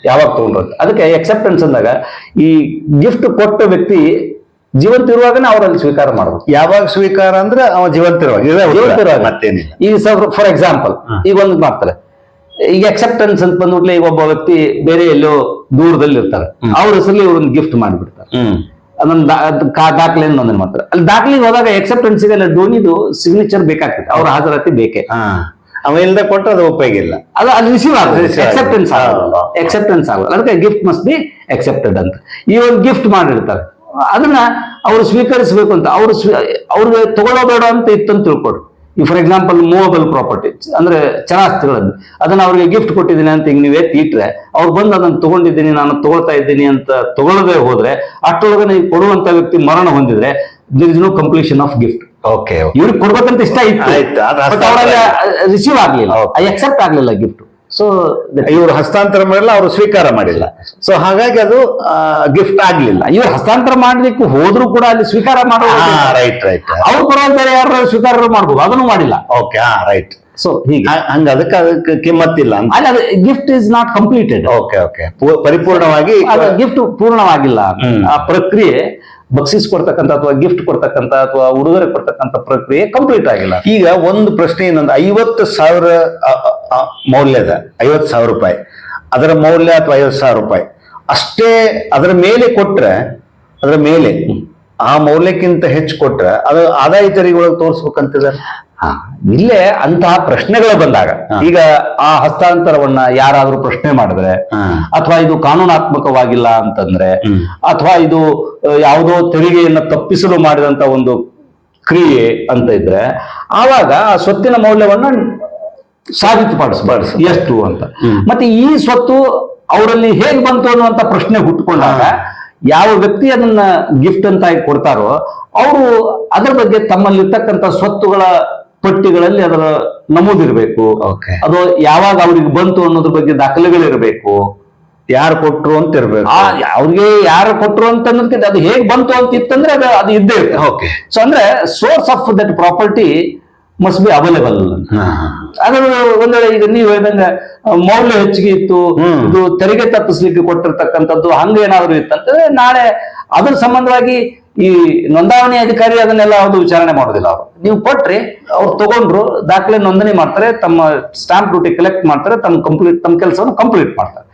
Speaker 2: ಯಾವಾಗ ತಗೊಂಡ್ರು ಅದಕ್ಕೆ ಎಕ್ಸೆಪ್ಟೆನ್ಸ್ ಅಂದಾಗ ಈ ಗಿಫ್ಟ್ ಕೊಟ್ಟ ವ್ಯಕ್ತಿ ಜೀವಂತ ಇರುವಾಗನೇ ಅವರಲ್ಲಿ ಸ್ವೀಕಾರ ಮಾಡಬೇಕು
Speaker 1: ಯಾವಾಗ ಸ್ವೀಕಾರ ಅಂದ್ರೆ ಅವ ಜೀವಂತ ಇರುವಾಗ. ಈ
Speaker 2: ಜೀವಂತರಾಗಿ.
Speaker 1: ಮತ್ತೇನಿಲ್ಲ.
Speaker 2: ಈಗ ಫಾರ್ ಎಕ್ಸಾಂಪಲ್ ಈಗ ಒಂದು ಮಾಡ್ತಾರೆ. ಈಗ ಅಕ್ಸೆಪ್ಟೆನ್ಸ್ ಅಂತ ಬಂದ್ಬಿಟ್ಲೆ ಈಗ ಒಬ್ಬ ವ್ಯಕ್ತಿ ಬೇರೆ ಎಲ್ಲೋ ದೂರದಲ್ಲಿ ಇರ್ತಾರೆ ಅವ್ರ ಹೆಸರಲ್ಲಿ ಇವ್ರೊಂದು ಗಿಫ್ಟ್ ಮಾಡಿಬಿಡ್ತಾರೆ. ಅದೊಂದು ಅದ್ ದಾಖಲೆ ನೋಂದಣಿ ಮಾಡ್ತಾರೆ. ಅಲ್ಲಿ ದಾಖಲೆಗೆ ಹೋದಾಗ ಎಕ್ಸೆಪ್ಟೆನ್ಸ್ಗೆ ಡೋನಿದು ಸಿಗ್ನೇಚರ್ ಬೇಕಾಗ್ತದೆ. ಅವ್ರ ಹಾಜರಾತಿ ಬೇಕೇ.
Speaker 1: ಹಾ. ಅವ ಇಲ್ದೆ ಕೊಟ್ಟರೆ ಅದು ಉಪಯೋಗ ಇಲ್ಲ.
Speaker 2: ಅದು ಅಲ್ಲಿ ರಿಸೀವ್ ಆಗುತ್ತೆ. ಎಕ್ಸೆಪ್ಟೆನ್ಸ್ ಆಗಲ್ಲ ಎಕ್ಸೆಪ್ಟೆನ್ಸ್ ಆಗಲ್ಲ ಅದಕ್ಕೆ ಗಿಫ್ಟ್ ಮಸ್ಟ್ ಬಿ ಎಕ್ಸೆಪ್ಟೆಡ್ ಅಂತ. ಈ ಒಂದು ಗಿಫ್ಟ್ ಮಾಡಿರ್ತಾರೆ. ಅದನ್ನ ಅವ್ರು ಸ್ವೀಕರಿಸಬೇಕು ಅಂತ. ಅವ್ರು ಅವ್ರಿಗೆ ತಗೊಳ್ಳೋಬೇಡ ಅಂತ ಇತ್ತಂತ ತಿಳ್ಕೊಡ್ರಿ ಈ ಫಾರ್ ಎಕ್ಸಾಂಪಲ್ ಮೂವಬಲ್ ಪ್ರಾಪರ್ಟಿ ಅಂದ್ರೆ ಚರಾಸ್ತಿಗಳನ್ನು ಅದನ್ನ ಅವ್ರಿಗೆ ಗಿಫ್ಟ್ ಕೊಟ್ಟಿದ್ದೀನಿ ಅಂತ ಈಗ ನೀವು ಎತ್ತಿ ಇಟ್ರೆ ಅವ್ರು ಬಂದು ಅದನ್ನ ತಗೊಂಡಿದ್ದೀನಿ ನಾನು ತಗೊಳ್ತಾ ಇದ್ದೀನಿ ಅಂತ ತಗೊಳ್ಳದೆ ಹೋದ್ರೆ ಅಷ್ಟೊಳಗೆ ನೀವು ಕೊಡುವಂತ ವ್ಯಕ್ತಿ ಮರಣ ಹೊಂದಿದ್ರೆ there is no completion of gift
Speaker 1: okay
Speaker 2: ಇವ್ರಿಗೆ ಕೊಡ್ಬೇಕಂತ ಇಷ್ಟ ಇತ್ತು. ರಿಸೀವ್ ಆಗ್ಲಿಲ್ಲ.
Speaker 1: ಐ
Speaker 2: ಎಕ್ಸೆಪ್ಟ್ ಆಗ್ಲಿಲ್ಲ ಗಿಫ್ಟ್ ಸೊ
Speaker 1: ಇವರು ಹಸ್ತಾಂತರ ಮಾಡಿಲ್ಲ ಅವರು ಸ್ವೀಕಾರ ಮಾಡಿಲ್ಲ. ಸೊ ಹಾಗಾಗಿ ಅದು ಗಿಫ್ಟ್ ಆಗ್ಲಿಲ್ಲ.
Speaker 2: ಇವ್ರು ಹಸ್ತಾಂತರ ಮಾಡ್ಲಿಕ್ಕೆ ಹೋದ್ರು ಕೂಡ ಅಲ್ಲಿ ಸ್ವೀಕಾರ ಮಾಡೋ
Speaker 1: ರೈಟ್ ರೈಟ್
Speaker 2: ಅವ್ರು ಪರವಾಗಿ ಯಾರು ಸ್ವೀಕಾರ ಮಾಡ್ಬೋದು ಅದನ್ನು ಮಾಡಿಲ್ಲ.
Speaker 1: ಓಕೆ ರೈಟ್
Speaker 2: ಸೊ ಹೀಗೆ.
Speaker 1: ಹಂಗ ಅದಕ್ಕೆ ಅದಕ್ಕೆ ಕಿಮ್ಮತ್ತಿಲ್ಲ
Speaker 2: ಅಲ್ಲ ಅದು gift is not completed
Speaker 1: okay okay ಪರಿಪೂರ್ಣವಾಗಿ
Speaker 2: ಗಿಫ್ಟ್ ಪೂರ್ಣವಾಗಿಲ್ಲ. ಆ ಪ್ರಕ್ರಿಯೆ ಬಕ್ಷಿಸ್ ಕೊಡ್ತಕ್ಕಂಥ ಅಥವಾ ಗಿಫ್ಟ್ ಕೊಡ್ತಕ್ಕಂಥ ಅಥವಾ ಉಡುಗೊರೆ ಕೊಡ್ತಕ್ಕಂಥ ಪ್ರಕ್ರಿಯೆ ಕಂಪ್ಲೀಟ್ ಆಗಿಲ್ಲ.
Speaker 1: ಈಗ ಒಂದು ಪ್ರಶ್ನೆ ಏನಂದ್ರೆ ಐವತ್ತು ಸಾವಿರ ಮೌಲ್ಯದ ಐವತ್ತು ಸಾವಿರ ರೂಪಾಯಿ. ಅದರ ಮೌಲ್ಯ ಅಥವಾ ಐವತ್ತು ಸಾವಿರ ರೂಪಾಯಿ. ಅಷ್ಟೇ ಅದರ ಮೇಲೆ ಕೊಟ್ರೆ, ಅದರ ಮೇಲೆ ಆ ಮೌಲ್ಯಕ್ಕಿಂತ ಹೆಚ್ಚು ಕೊಟ್ರೆ ಅದು ಆದಾಯ ತೆರಿಗೆ ಒಳಗೆ ತೋರಿಸ್ಬೇಕಂತಿದ್ದಾರೆ
Speaker 2: ಹಾ, ಇಲ್ಲೇ ಅಂತಹ ಪ್ರಶ್ನೆಗಳು ಬಂದಾಗ ಈಗ ಆ ಹಸ್ತಾಂತರವನ್ನ ಯಾರಾದ್ರೂ ಪ್ರಶ್ನೆ ಮಾಡಿದ್ರೆ ಅಥವಾ ಇದು ಕಾನೂನಾತ್ಮಕವಾಗಿಲ್ಲ ಅಂತಂದ್ರೆ. ಅಥವಾ ಇದು ಯಾವುದೋ ತೆರಿಗೆಯನ್ನ ತಪ್ಪಿಸಲು ಮಾಡಿದಂತ ಒಂದು ಕ್ರಿಯೆ ಅಂತ ಇದ್ರೆ ಆವಾಗ ಆ ಸ್ವತ್ತಿನ ಮೌಲ್ಯವನ್ನ ಸಾಬೀತುಪಡಿಸಬಾರ್ದು ಎಷ್ಟು ಅಂತ. ಮತ್ತೆ ಈ ಸ್ವತ್ತು ಅವರಲ್ಲಿ ಹೇಗ್ ಬಂತು ಅನ್ನುವಂತ ಪ್ರಶ್ನೆ ಹುಟ್ಟುಕೊಂಡಾಗ ಯಾವ ವ್ಯಕ್ತಿ ಅದನ್ನ ಗಿಫ್ಟ್ ಅಂತ ಕೊಡ್ತಾರೋ ಅವರು ಅದರ ಬಗ್ಗೆ ತಮ್ಮಲ್ಲಿರ್ತಕ್ಕಂಥ ಸ್ವತ್ತುಗಳ ಪಟ್ಟಿಗಳಲ್ಲಿ ಅದರ ನಮೂದಿರಬೇಕು ಅದು ಯಾವಾಗ ಅವ್ರಿಗೆ ಬಂತು ಅನ್ನೋದ್ರ ಬಗ್ಗೆ ದಾಖಲೆಗಳಿರಬೇಕು
Speaker 1: ಯಾರು ಕೊಟ್ರು ಅಂತ ಇರ್ಬೇಕು.
Speaker 2: ಆ ಅವ್ರಿಗೆ ಯಾರು ಕೊಟ್ರು ಅಂತ ಅನ್ನೋದಕ್ಕಿಂತ ಅದು ಹೇಗ್ ಬಂತು ಅಂತ ಇತ್ತಂದ್ರೆ ಅದು ಅದು ಇದ್ದೇ ಇರ್ತದೆ.
Speaker 1: ಓಕೆ
Speaker 2: ಸೊ ಅಂದ್ರೆ source of that property must be available ಅದು ಒಂದ್ ವೇಳೆ ಈಗ ನೀವು ಹೇಳಿದಂಗ ಮೌಲ್ಯ ಹೆಚ್ಚಿಗೆ ಇತ್ತು. ಇದು ತೆರಿಗೆ ತಪ್ಪಿಸ್ಲಿಕ್ಕೆ ಕೊಟ್ಟಿರ್ತಕ್ಕಂಥದ್ದು ಹಂಗೇನಾದ್ರು ಇತ್ತಂತಂದ್ರೆ ನಾಳೆ ಅದ್ರ ಸಂಬಂಧವಾಗಿ ಈ ನೋಂದಾವಣಿ ಅಧಿಕಾರಿ ಅದನ್ನೆಲ್ಲ ಯಾವುದು ವಿಚಾರಣೆ ಮಾಡೋದಿಲ್ಲ ಅವರು. ನೀವು ಕೊಟ್ರಿ ಅವ್ರು ತಗೊಂಡ್ರು ದಾಖಲೆ ನೋಂದಣಿ ಮಾಡ್ತಾರೆ ತಮ್ಮ ಸ್ಟಾಂಪ್ ಡ್ಯೂಟಿ ಕಲೆಕ್ಟ್ ಮಾಡ್ತಾರೆ ತಮ್ಮ ಕಂಪ್ಲೀಟ್ ತಮ್ಮ ಕೆಲಸವನ್ನು ಕಂಪ್ಲೀಟ್ ಮಾಡ್ತಾರೆ.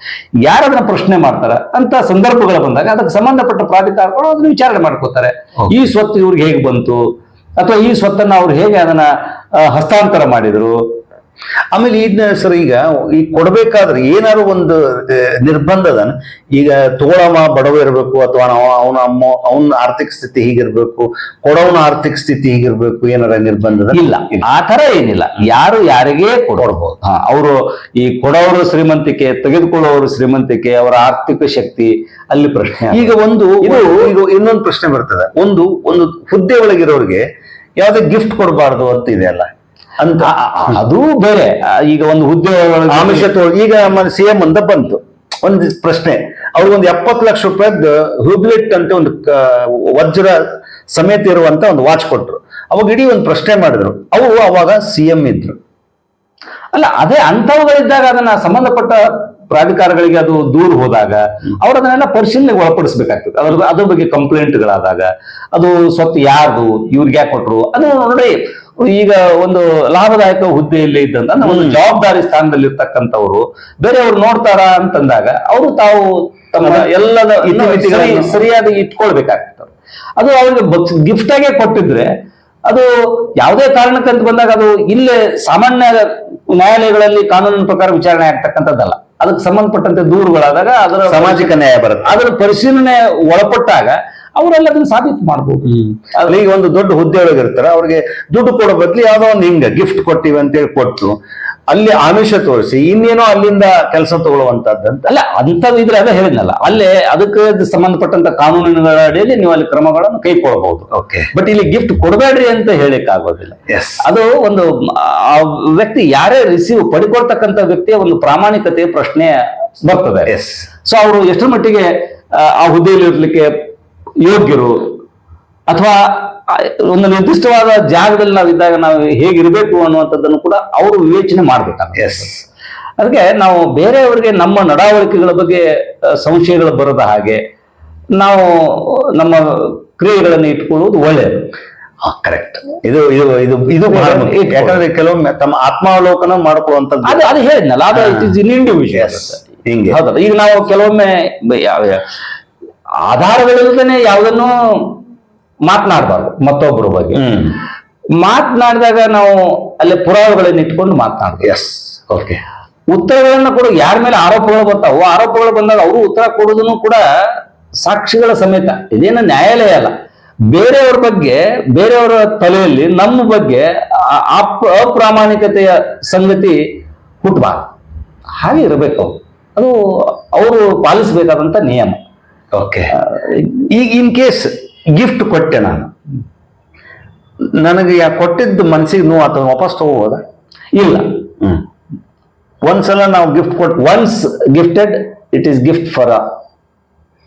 Speaker 2: ಯಾರು ಅದನ್ನ ಪ್ರಶ್ನೆ ಮಾಡ್ತಾರೆ? ಅಂತ ಸಂದರ್ಭಗಳು ಬಂದಾಗ ಅದಕ್ಕೆ ಸಂಬಂಧಪಟ್ಟ ಪ್ರಾಧಿಕಾರಗಳು ಅದನ್ನ ವಿಚಾರಣೆ ಮಾಡ್ಕೋತಾರೆ ಈ ಸ್ವತ್ತು ಇವ್ರಿಗೆ ಹೇಗೆ ಬಂತು? ಅಥವಾ ಈ ಸ್ವತ್ತನ್ನ ಅವ್ರು ಹೇಗೆ ಅದನ್ನ ಹಸ್ತಾಂತರ ಮಾಡಿದ್ರು?
Speaker 1: ಆಮೇಲೆ ಇದನ್ನ ಸರ್ ಈಗ ಈ ಕೊಡ್ಬೇಕಾದ್ರೆ ಏನಾದ್ರು ಒಂದು ಆ, ನಿರ್ಬಂಧ ಅದನ್ನ ಈಗ ತೋಳಮ್ಮ ಬಡವ ಇರ್ಬೇಕು ಅಥವಾ ನಾವು ಅವನ ಅಮ್ಮ ಅವನ ಆರ್ಥಿಕ ಸ್ಥಿತಿ ಹೀಗಿರ್ಬೇಕು ಕೊಡೋನ ಆರ್ಥಿಕ ಸ್ಥಿತಿ ಹೀಗಿರ್ಬೇಕು ಏನಾರ ನಿರ್ಬಂಧ
Speaker 2: ಇಲ್ಲ. ಆ ತರ ಏನಿಲ್ಲ. ಯಾರು ಯಾರಿಗೇ ಕೊಡಬಹುದು ಅವರು ಈ ಕೊಡೋರು ಶ್ರೀಮಂತಿಕೆ ತೆಗೆದುಕೊಳ್ಳೋರು ಶ್ರೀಮಂತಿಕೆ ಅವರ ಆರ್ಥಿಕ ಶಕ್ತಿ ಅಲ್ಲಿ ಪ್ರಶ್ನೆ
Speaker 1: ಈಗ ಒಂದು
Speaker 2: ಇದು
Speaker 1: ಇನ್ನೊಂದು ಪ್ರಶ್ನೆ ಬರ್ತದೆ. ಒಂದು ಒಂದು ಹುದ್ದೆ ಒಳಗಿರೋರಿಗೆ ಯಾವುದೇ ಗಿಫ್ಟ್ ಕೊಡಬಾರ್ದು ಅಂತ ಇದೆ ಅಲ್ಲ. ಅಂತ.
Speaker 2: ಅದು ಬೇರೆ. ಈಗ ಒಂದು ಹುದ್ದೆ ಒಳಗೆ-
Speaker 1: ಆಮಿಷ ಈಗ ನಮ್ಮ ಸಿ ಎಂ ಅಂತ ಬಂತು. ಒಂದು ಪ್ರಶ್ನೆ. ಅವ್ರಿಗೊಂದು ಎಪ್ಪತ್ತು ಲಕ್ಷ ರೂಪಾಯಿದ್ದು ಹುಬ್ಲಿಟ್ ಅಂತ ಒಂದು ವಜ್ರ ಸಮೇತ ಇರುವಂತ ಒಂದು ವಾಚ್ ಕೊಟ್ರು. ಅವಾಗ ಇಡೀ ಒಂದು ಪ್ರಶ್ನೆ ಮಾಡಿದ್ರು. ಅವರು ಅವಾಗ ಸಿ ಎಂ ಇದ್ರು.
Speaker 2: ಅಲ್ಲ ಅದೇ ಅಂತವುಗಳಿದ್ದಾಗ ಅದನ್ನ ಸಂಬಂಧಪಟ್ಟ ಪ್ರಾಧಿಕಾರಗಳಿಗೆ ಅದು ದೂರ ಹೋದಾಗ ಅವ್ರು ಅದನ್ನೆಲ್ಲ ಪರಿಶೀಲನೆಗೆ ಒಳಪಡಿಸ್ಬೇಕಾಗ್ತದೆ. ಅದ್ರ ಅದ್ರ ಬಗ್ಗೆ ಕಂಪ್ಲೇಂಟ್ಗಳಾದಾಗ ಅದು ಸ್ವತ್ತು ಯಾರ್ದು ಇವ್ರಿಗೆ ಯಾಕೆ ಕೊಟ್ರು ಅದು ನೋಡಿ ಈಗ ಒಂದು ಲಾಭದಾಯಕ ಹುದ್ದೆಯಲ್ಲಿ ಇದ್ದಂತ ಒಂದು ಜವಾಬ್ದಾರಿ ಸ್ಥಾನದಲ್ಲಿ ಇರ್ತಕ್ಕಂಥವ್ರು ಬೇರೆಯವ್ರು ನೋಡ್ತಾರ ಅಂತಂದಾಗ ಅವರು ತಾವು ತಮ್ಮ ಎಲ್ಲದ ಸರಿಯಾಗಿ ಇಟ್ಕೊಳ್ಬೇಕಾಗ್ತದೆ. ಅದು ಅವ್ರಿಗೆ ಗಿಫ್ಟ್ ಆಗೇ ಕೊಟ್ಟಿದ್ರೆ ಅದು ಯಾವುದೇ ಕಾರಣಕ್ಕಂತ ಬಂದಾಗ ಅದು ಇಲ್ಲೇ ಸಾಮಾನ್ಯ ನ್ಯಾಯಾಲಯಗಳಲ್ಲಿ ಕಾನೂನಿನ ಪ್ರಕಾರ ವಿಚಾರಣೆ ಆಗ್ತಕ್ಕಂಥದ್ದಲ್ಲ. ಅದಕ್ಕೆ ಸಂಬಂಧಪಟ್ಟಂತೆ ದೂರುಗಳಾದಾಗ ಅದರ
Speaker 1: ಸಾಮಾಜಿಕ ನ್ಯಾಯ ಬರುತ್ತೆ.
Speaker 2: ಅದರ ಪರಿಶೀಲನೆ ಒಳಪಟ್ಟಾಗ ಅವರೆಲ್ಲ ಅದನ್ನ ಸಾಬೀತು ಮಾಡ್ಬೋದು.
Speaker 1: ಅಲ್ಲಿ ಈಗ ಒಂದು ದೊಡ್ಡ ಹುದ್ದೆ ಒಳಗೆ ಇರ್ತಾರೆ ಅವ್ರಿಗೆ ದುಡ್ಡು ಕೊಡೋ ಬದ್ಲು ಯಾವ್ದೋ ಒಂದು ಹಿಂಗ ಗಿಫ್ಟ್ ಕೊಟ್ಟಿವಿ ಅಂತೇಳಿ ಕೊಟ್ಟು ಅಲ್ಲಿ ಆಮಿಷ ತೋರಿಸಿ ಇನ್ನೇನೋ ಅಲ್ಲಿಂದ ಕೆಲಸ ತಗೊಳ್ಳುವಂತದ್ದಂತ
Speaker 2: ಅಲ್ಲ ಅಂಥದ್ದು ಇದ್ರೆ ಅದೇ ಹೇಳಿದ್ನಲ್ಲ ಅಲ್ಲೇ ಅದಕ್ಕೆ ಸಂಬಂಧಪಟ್ಟಂತ ಕಾನೂನುಗಳ ಅಡಿಯಲ್ಲಿ ನೀವು ಅಲ್ಲಿ ಕ್ರಮಗಳನ್ನು ಕೈಗೊಳ್ಳಬಹುದು.
Speaker 1: ಓಕೆ
Speaker 2: ಬಟ್ ಇಲ್ಲಿ ಗಿಫ್ಟ್ ಕೊಡಬೇಡ್ರಿ ಅಂತ ಹೇಳಿಕ್ ಆಗೋದಿಲ್ಲ
Speaker 1: ಎಸ್
Speaker 2: ಅದು ಒಂದು ಆ ವ್ಯಕ್ತಿ ಯಾರೇ ರಿಸೀವ್ ಪಡ್ಕೊಳ್ತಕ್ಕಂಥ ವ್ಯಕ್ತಿಯ ಒಂದು ಪ್ರಾಮಾಣಿಕತೆ ಪ್ರಶ್ನೆ ಬರ್ತದೆ.
Speaker 1: ಎಸ್
Speaker 2: ಸೊ ಅವರು ಎಷ್ಟರ ಮಟ್ಟಿಗೆ ಆ ಹುದ್ದೆಯಲ್ಲಿ ಇರ್ಲಿಕ್ಕೆ ಯೋಗ್ಯರು ಅಥವಾ ಒಂದು ನಿರ್ದಿಷ್ಟವಾದ ಜಾಗದಲ್ಲಿ ನಾವು ಇದ್ದಾಗ ನಾವು ಹೇಗಿರಬೇಕು ಅನ್ನುವಂಥದ್ದನ್ನು ಕೂಡ ಅವರು ವಿವೇಚನೆ ಮಾಡಬೇಕಾಗುತ್ತೆ. ಅದಕ್ಕೆ ನಾವು ಬೇರೆಯವರಿಗೆ ನಮ್ಮ ನಡವಳಿಕೆಗಳ ಬಗ್ಗೆ ಸಂಶಯಗಳು ಬರದ ಹಾಗೆ ನಾವು ನಮ್ಮ ಕ್ರಿಯೆಗಳನ್ನು ಇಟ್ಕೊಳ್ಳುವುದು ಒಳ್ಳೆಯದು
Speaker 1: ಕರೆಕ್ಟ್ ಇದು ಇದು ಇದು ಇದು. ಯಾಕಂದ್ರೆ ಕೆಲವೊಮ್ಮೆ ತಮ್ಮ ಆತ್ಮಾವಲೋಕನ ಮಾಡ್ಕೊಳ್ಳುವಂಥದ್ದು.
Speaker 2: ಅದು ಅದು ಹೇಳಿದ್ನಲ್ಲ ಅದು ಇಟ್ ಇಸ್ ಇನ್ ಇಂಡಿವಿಜುವಲ್.
Speaker 1: ಹಿಂಗೆ.
Speaker 2: ಹೌದಲ್ಲ ಈಗ ನಾವು ಕೆಲವೊಮ್ಮೆ ಆಧಾರಗಳಿಲ್ಲದೇನೆ ಯಾವುದನ್ನು ಮಾತನಾಡಬಾರ್ದು ಮತ್ತೊಬ್ಬರ ಬಗ್ಗೆ. ಮಾತನಾಡಿದಾಗ ನಾವು ಅಲ್ಲಿ ಪುರಾವೆಗಳನ್ನು ಇಟ್ಕೊಂಡು ಮಾತನಾಡ್ತೀವಿ.
Speaker 1: ಎಸ್ ಓಕೆ
Speaker 2: ಉತ್ತರಗಳನ್ನ ಕೂಡ ಯಾರ ಮೇಲೆ ಆರೋಪಗಳು ಬರ್ತಾವೋ ಆರೋಪಗಳು ಬಂದಾಗ ಅವರು ಉತ್ತರ ಕೊಡೋದನ್ನು ಕೂಡ ಸಾಕ್ಷಿಗಳ ಸಮೇತ. ಇದೇನು ನ್ಯಾಯಾಲಯ ಅಲ್ಲ. ಬೇರೆಯವ್ರ ಬಗ್ಗೆ ಬೇರೆಯವರ ತಲೆಯಲ್ಲಿ ನಮ್ಮ ಬಗ್ಗೆ ಅಪ್ರಾಮಾಣಿಕತೆಯ ಸಂಗತಿ ಹುಟ್ಟಬಾರ್ದು ಹಾಗೆ ಇರಬೇಕು. ಅದು ಅವರು ಪಾಲಿಸಬೇಕಾದಂತ ನಿಯಮ.
Speaker 1: ಓಕೆ ಈಗ ಇನ್ ಕೇಸ್ ಗಿಫ್ಟ್ ಕೊಟ್ಟೆ ನಾನು. ನನಗೆ ಯಾ ಕೊಟ್ಟಿದ್ದು ಮನ್ಸಿಗೆ ನೋವು ಅಥವಾ ವಾಪಸ್ ತಗೋಬೋದ?
Speaker 2: ಇಲ್ಲ.
Speaker 1: ಒಂದ್ಸಲ ನಾವು ಗಿಫ್ಟ್ ಕೊಟ್ಟು
Speaker 2: once gifted it is gift for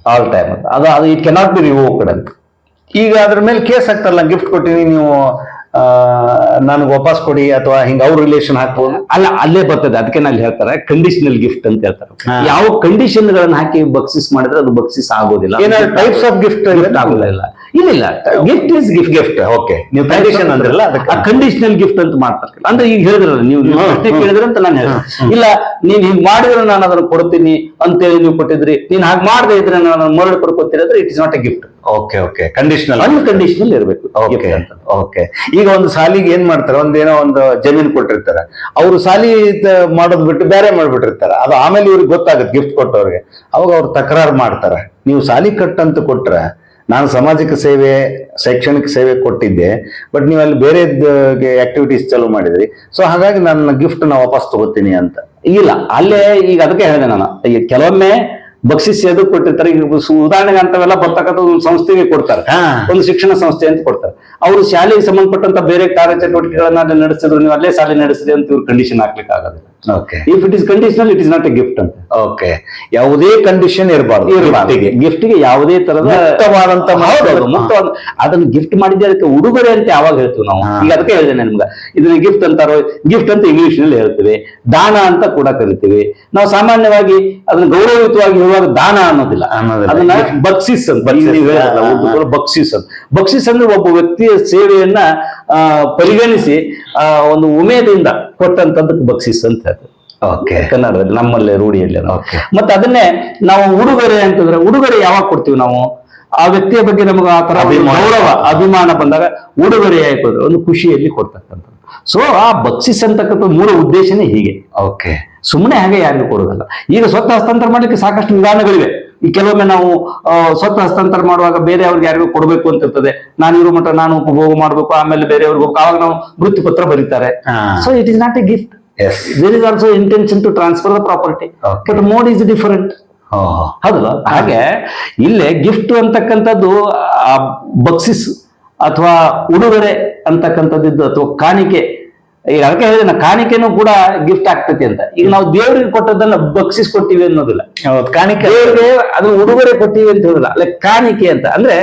Speaker 2: all time ಅದು ಅದು ಇಟ್ ಕೆನಾಟ್ ಬಿ ರಿವೋಕ್ಡ್ ಅಂತ.
Speaker 1: ಈಗ ಅದ್ರ ಮೇಲೆ ಕೇಸ್ ಆಗ್ತಾರಲ್ಲ ಗಿಫ್ಟ್ ಕೊಟ್ಟಿನಿ ನೀವು ನನಗೆ ವಾಪಸ್ ಕೊಡಿ ಅಥವಾ ಹಿಂಗ ಅವ್ರ ರಿಲೇಷನ್ ಹಾಕ್ಬೋದು
Speaker 2: ಅಲ್ಲ ಅಲ್ಲೇ ಬರ್ತದೆ. ಅದಕ್ಕೆ ನಾನು ಹೇಳ್ತಾರೆ ಕಂಡೀಷನಲ್ ಗಿಫ್ಟ್ ಅಂತ ಹೇಳ್ತಾರೆ. ಯಾವ ಕಂಡೀಷನ್ ಗಳನ್ನ ಹಾಕಿ ಬಕ್ಸಿಸ್ ಮಾಡಿದ್ರೆ ಅದು ಬಕ್ಸಿಸ್ ಆಗೋದಿಲ್ಲ.
Speaker 1: ಟೈಪ್ಸ್ ಆಫ್ ಗಿಫ್ಟ್
Speaker 2: ಆಗೋದಿಲ್ಲ. ಇಲ್ಲ ಇಲ್ಲ gift is gift
Speaker 1: gift okay ನೀವು ಕಂಡೀಷನ್ ಅಂದ್ರಲ್ಲ ಅದಕ್ಕೆ.
Speaker 2: ಕಂಡೀಷನಲ್ ಗಿಫ್ಟ್ ಅಂತ ಮಾಡ್ತಾರೆ ಅಂದ್ರೆ ಈಗ ಹೇಳಿದ್ರಲ್ಲ ನೀವು ಪ್ರಶ್ನೆ. ಕೇಳಿದ್ರೆ ಅಂತ ನಾನು ಹೇಳಿದೆ. ಇಲ್ಲ ನೀನ್ ಹಿಂಗ್ ಮಾಡಿದ್ರೆ ನಾನು ಅದನ್ನ ಕೊಡ್ತೀನಿ ಅಂತೇಳಿ ನೀವು ಕೊಟ್ಟಿದ್ರಿ. ನೀನ್ ಹಾಗೆ ಮಾಡದೆ ಇದ್ರೆ ನಾನು ಮರಳು ಕೊಡ್ಕೊತೀರಿ ಅಂದ್ರೆ it is not a gift
Speaker 1: okay okay conditional
Speaker 2: unconditional ಇರಬೇಕು
Speaker 1: ಓಕೆ ಓಕೆ ಈಗ ಒಂದು ಸಾಲಿಗೆ ಏನ್ ಮಾಡ್ತಾರೆ? ಒಂದೇನೋ ಒಂದು ಜಮೀನ್ ಕೊಟ್ಟಿರ್ತಾರೆ. ಅವರು ಸಾಲಿ ಮಾಡೋದ್ ಬಿಟ್ಟು ಬೇರೆ ಮಾಡ್ಬಿಟ್ಟಿರ್ತಾರೆ. ಅದು ಆಮೇಲೆ ಇವ್ರಿಗೆ ಗೊತ್ತಾಗುತ್ತೆ ಗಿಫ್ಟ್ ಕೊಟ್ಟವ್ರಿಗೆ. ಅವಾಗ ಅವ್ರು ತಕರಾರು ಮಾಡ್ತಾರೆ. ನೀವು ಸಾಲಿ ಕಟ್ಟಂತ ಕೊಟ್ರೆ ನಾನು ಸಮಾಜಕ್ಕೆ ಸೇವೆ ಶೈಕ್ಷಣಿಕ ಸೇವೆ ಕೊಟ್ಟಿದ್ದೆ ಬಟ್ ನೀವು ಅಲ್ಲಿ ಬೇರೆ ಆಕ್ಟಿವಿಟೀಸ್ ಚಾಲೂ ಮಾಡಿದ್ರಿ. ಸೊ ಹಾಗಾಗಿ ನನ್ನ ಗಿಫ್ಟ್ ನಾ ವಾಪಸ್ ತಗೋತೀನಿ ಅಂತ.
Speaker 2: ಇಲ್ಲ ಅಲ್ಲೇ ಈಗ ಅದಕ್ಕೆ ಹೇಳಿದೆ ನಾನು. ಈಗ ಕೆಲವೊಮ್ಮೆ ಬಕ್ಷಿಸಿ ಅದು ಕೊಟ್ಟಿರ್ತಾರೆ ಈಗ ಉದಾಹರಣೆಗೆ ಅಂತವೆಲ್ಲ ಬರ್ತಕ್ಕಂಥ ಒಂದು ಸಂಸ್ಥೆಗೆ ಕೊಡ್ತಾರೆ. ಒಂದು ಶಿಕ್ಷಣ ಸಂಸ್ಥೆ ಅಂತ ಕೊಡ್ತಾರೆ. ಅವರು ಶಾಲೆಗೆ ಸಂಬಂಧಪಟ್ಟಂತ ಬೇರೆ ಕಾರ್ಯಚಟುವಟಿಕೆಗಳನ್ನ ಅಲ್ಲಿ ನಡೆಸಿದ್ರು ನೀವು ಅಲ್ಲೇ ಶಾಲೆ ನಡೆಸಿದೆ ಅಂತ ಇವ್ರು ಕಂಡೀಷನ್ ಹಾಕ್ಲಿಕ್ಕೆ ಆಗೋದಿಲ್ಲ
Speaker 1: okay
Speaker 2: if it is conditional it is not a gift ಅಂತ.
Speaker 1: ಓಕೆ ಯಾವುದೇ ಕಂಡೀಷನ್ ಇರಬಾರ್ದು.
Speaker 2: ಗಿಫ್ಟಿಗೆ ಗಿಫ್ಟ್ಗೆ ಯಾವುದೇ ತರದ
Speaker 1: ಮುಕ್ತವಾದಂತ.
Speaker 2: ಅದನ್ನ ಗಿಫ್ಟ್ ಮಾಡಿದ್ದೆ ಅದಕ್ಕೆ ಉಡುಗೊರೆ ಅಂತ ಯಾವಾಗ ಹೇಳ್ತೀವಿ ನಾವು. ಈಗ ಅದಕ್ಕೆ ಹೇಳಿದೆ ನಿಮ್ಗೆ. ಇದನ್ನ ಗಿಫ್ಟ್ ಅಂತಾರೋ ಗಿಫ್ಟ್ ಅಂತ ಇಂಗ್ಲಿಷ್ನಲ್ಲಿ ಹೇಳ್ತೀವಿ. ದಾನ ಅಂತ ಕೂಡ ಕರಿತೀವಿ. ನಾವು ಸಾಮಾನ್ಯವಾಗಿ ಅದನ್ನ ಗೌರವಯುತವಾಗಿ ಹೇಳುವಾಗ ದಾನ ಅನ್ನೋದಿಲ್ಲ. ಅದನ್ನ. ಬಕ್ಸಿಸ್ ಅಂತ
Speaker 1: ಬಕ್ಸಿಸ್.
Speaker 2: ಅಂತ ಬಕ್ಸಿಸ್ ಅಂದ್ರೆ ಒಬ್ಬ ವ್ಯಕ್ತಿಯ ಸೇವೆಯನ್ನ ಪರಿಗಣಿಸಿ ಆ, ಒಂದು ಉಮೇದಿಂದ ಕೊಟ್ಟಂತದ್ದಕ್ಕೆ ಬಕ್ಸಿಸ್ ಅಂತ ಹೇಳ್ತಾರೆ
Speaker 1: ಓಕೆ.
Speaker 2: ಕನ್ನಡದಲ್ಲಿ ನಮ್ಮಲ್ಲೇ ರೂಢಿಯಲ್ಲಿ. ಮತ್ತೆ ಅದನ್ನೇ ನಾವು ಉಡುಗೊರೆ ಅಂತಂದ್ರೆ ಉಡುಗೊರೆ ಯಾವಾಗ ಕೊಡ್ತೀವಿ ನಾವು? ಆ ವ್ಯಕ್ತಿಯ ಬಗ್ಗೆ ನಮಗೆ ಆ ತರ. ಗೌರವ ಅಭಿಮಾನ ಬಂದಾಗ ಉಡುಗೊರೆ ಯಾಕೆ ಒಂದು ಖುಷಿಯಲ್ಲಿ ಕೊಡ್ತಕ್ಕಂಥ ಸೊ ಆ ಬಕ್ಷಿಸ್ ಅಂತಕ್ಕಂಥ ಮೂಲ ಉದ್ದೇಶನೇ ಹೀಗೆ.
Speaker 1: ಓಕೆ.
Speaker 2: ಸುಮ್ಮನೆ ಹಾಗೆ ಯಾರಿಗೂ ಕೊಡೋದಲ್ಲ ಈಗ ಸ್ವತ್ತ ಹಸ್ತಾಂತರ ಮಾಡ್ಲಿಕ್ಕೆ ಸಾಕಷ್ಟು ವಿಧಾನಗಳಿವೆ. ಈ ಕೆಲವೊಮ್ಮೆ ನಾವು ಸ್ವತ್ತು ಹಸ್ತಾಂತರ ಮಾಡುವಾಗ ಬೇರೆ ಅವ್ರಿಗೆ ಯಾರಿಗೂ ಕೊಡಬೇಕು ಅಂತ ಇರ್ತದೆ. ನಾನು ಇರೋ ಮಟ್ಟ ನಾನು ಉಪಭೋಗ ಮಾಡಬೇಕು ಆಮೇಲೆ ಬೇರೆಯವ್ರಿಗೆ ಹೋಗ್ಬೇಕು. ಆವಾಗ ನಾವು ಮೃತ್ಯು ಪತ್ರ ಬರೀತಾರೆ. So it is not a gift there is also intention to transfer the property. But mode is different ಹೌದಲ್ಲ ಹಾಗೆ ಇಲ್ಲೇ ಗಿಫ್ಟ್ ಅಂತಕ್ಕಂಥದ್ದು ಬಕ್ಸಿಸ್ ಅಥವಾ ಉಡುಗೊರೆ ಅಂತಕ್ಕಂಥದ್ದು ಅಥವಾ ಕಾಣಿಕೆ ಈಗ ಅದಕ್ಕೆ ಹೇಳಿದ್ರೆ ಕಾಣಿಕೆನೂ ಕೂಡ ಗಿಫ್ಟ್ ಆಗ್ತೈತಿ ಅಂತ. ಈಗ ನಾವು ದೇವರಿಗೆ ಕೊಟ್ಟದನ್ನ ಬಕ್ಷಿಸ್ ಕೊಟ್ಟಿವಿ ಅನ್ನೋದಿಲ್ಲ
Speaker 1: ಕಾಣಿಕೆ.
Speaker 2: ದೇವರಿಗೆ ಅದು ಉಡುಗೊರೆ ಕೊಟ್ಟಿವಿ ಅಂತ ಹೇಳಲ್ಲ ಅಲ್ಲ ಕಾಣಿಕೆ ಅಂತ. ಅಂದ್ರೆ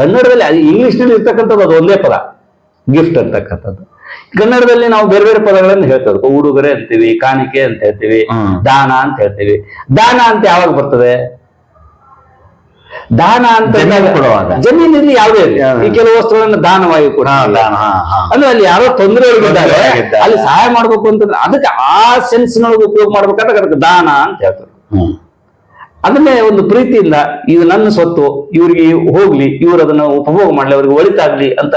Speaker 2: ಕನ್ನಡದಲ್ಲಿ ಇಂಗ್ಲಿಷ್ನಲ್ಲಿ ಇರ್ತಕ್ಕಂಥದ್ದು ಅದು ಒಂದೇ ಪದ ಗಿಫ್ಟ್ ಅಂತಕ್ಕಂಥದ್ದು. ಕನ್ನಡದಲ್ಲಿ ನಾವು ಬೇರೆ ಬೇರೆ ಪದಗಳನ್ನು ಹೇಳ್ತೇವೆ. ಉಡುಗೊರೆ ಅಂತೀವಿ ಕಾಣಿಕೆ ಅಂತ ಹೇಳ್ತೀವಿ. ದಾನ ಅಂತ ಹೇಳ್ತೀವಿ. ದಾನ ಅಂತ ಯಾವಾಗ ಬರ್ತದೆ? ದಾನ ಅಂತ ಜಮೀನಲ್ಲಿ ಯಾವುದೇ ಇರಲಿ? ಈ ಕೆಲವು ವಸ್ತುಗಳನ್ನ ದಾನವಾಗಿ
Speaker 1: ಕೂಡ.
Speaker 2: ಅಂದ್ರೆ ಅಲ್ಲಿ ಯಾರೋ ತೊಂದರೆ ಇದ್ದಾರೆ ಅಲ್ಲಿ ಸಹಾಯ ಮಾಡ್ಬೇಕು ಅಂತಂದ್ರೆ ಅದಕ್ಕೆ ಆ ಸೆನ್ಸ್ ನೊಳಗೆ ಉಪಯೋಗ ಮಾಡ್ಬೇಕಾದ್ರೆ ಅದಕ್ಕೆ ದಾನ ಅಂತ ಹೇಳ್ತಾರೆ. ಅದನ್ನೇ ಒಂದು ಪ್ರೀತಿಯಿಂದ ಇದು ನನ್ನ ಸ್ವತ್ತು ಇವರಿಗೆ ಹೋಗ್ಲಿ ಇವರು ಅದನ್ನ ಉಪಭೋಗ ಮಾಡ್ಲಿ ಅವರಿಗೆ ಒಳಿತಾಗ್ಲಿ ಅಂತ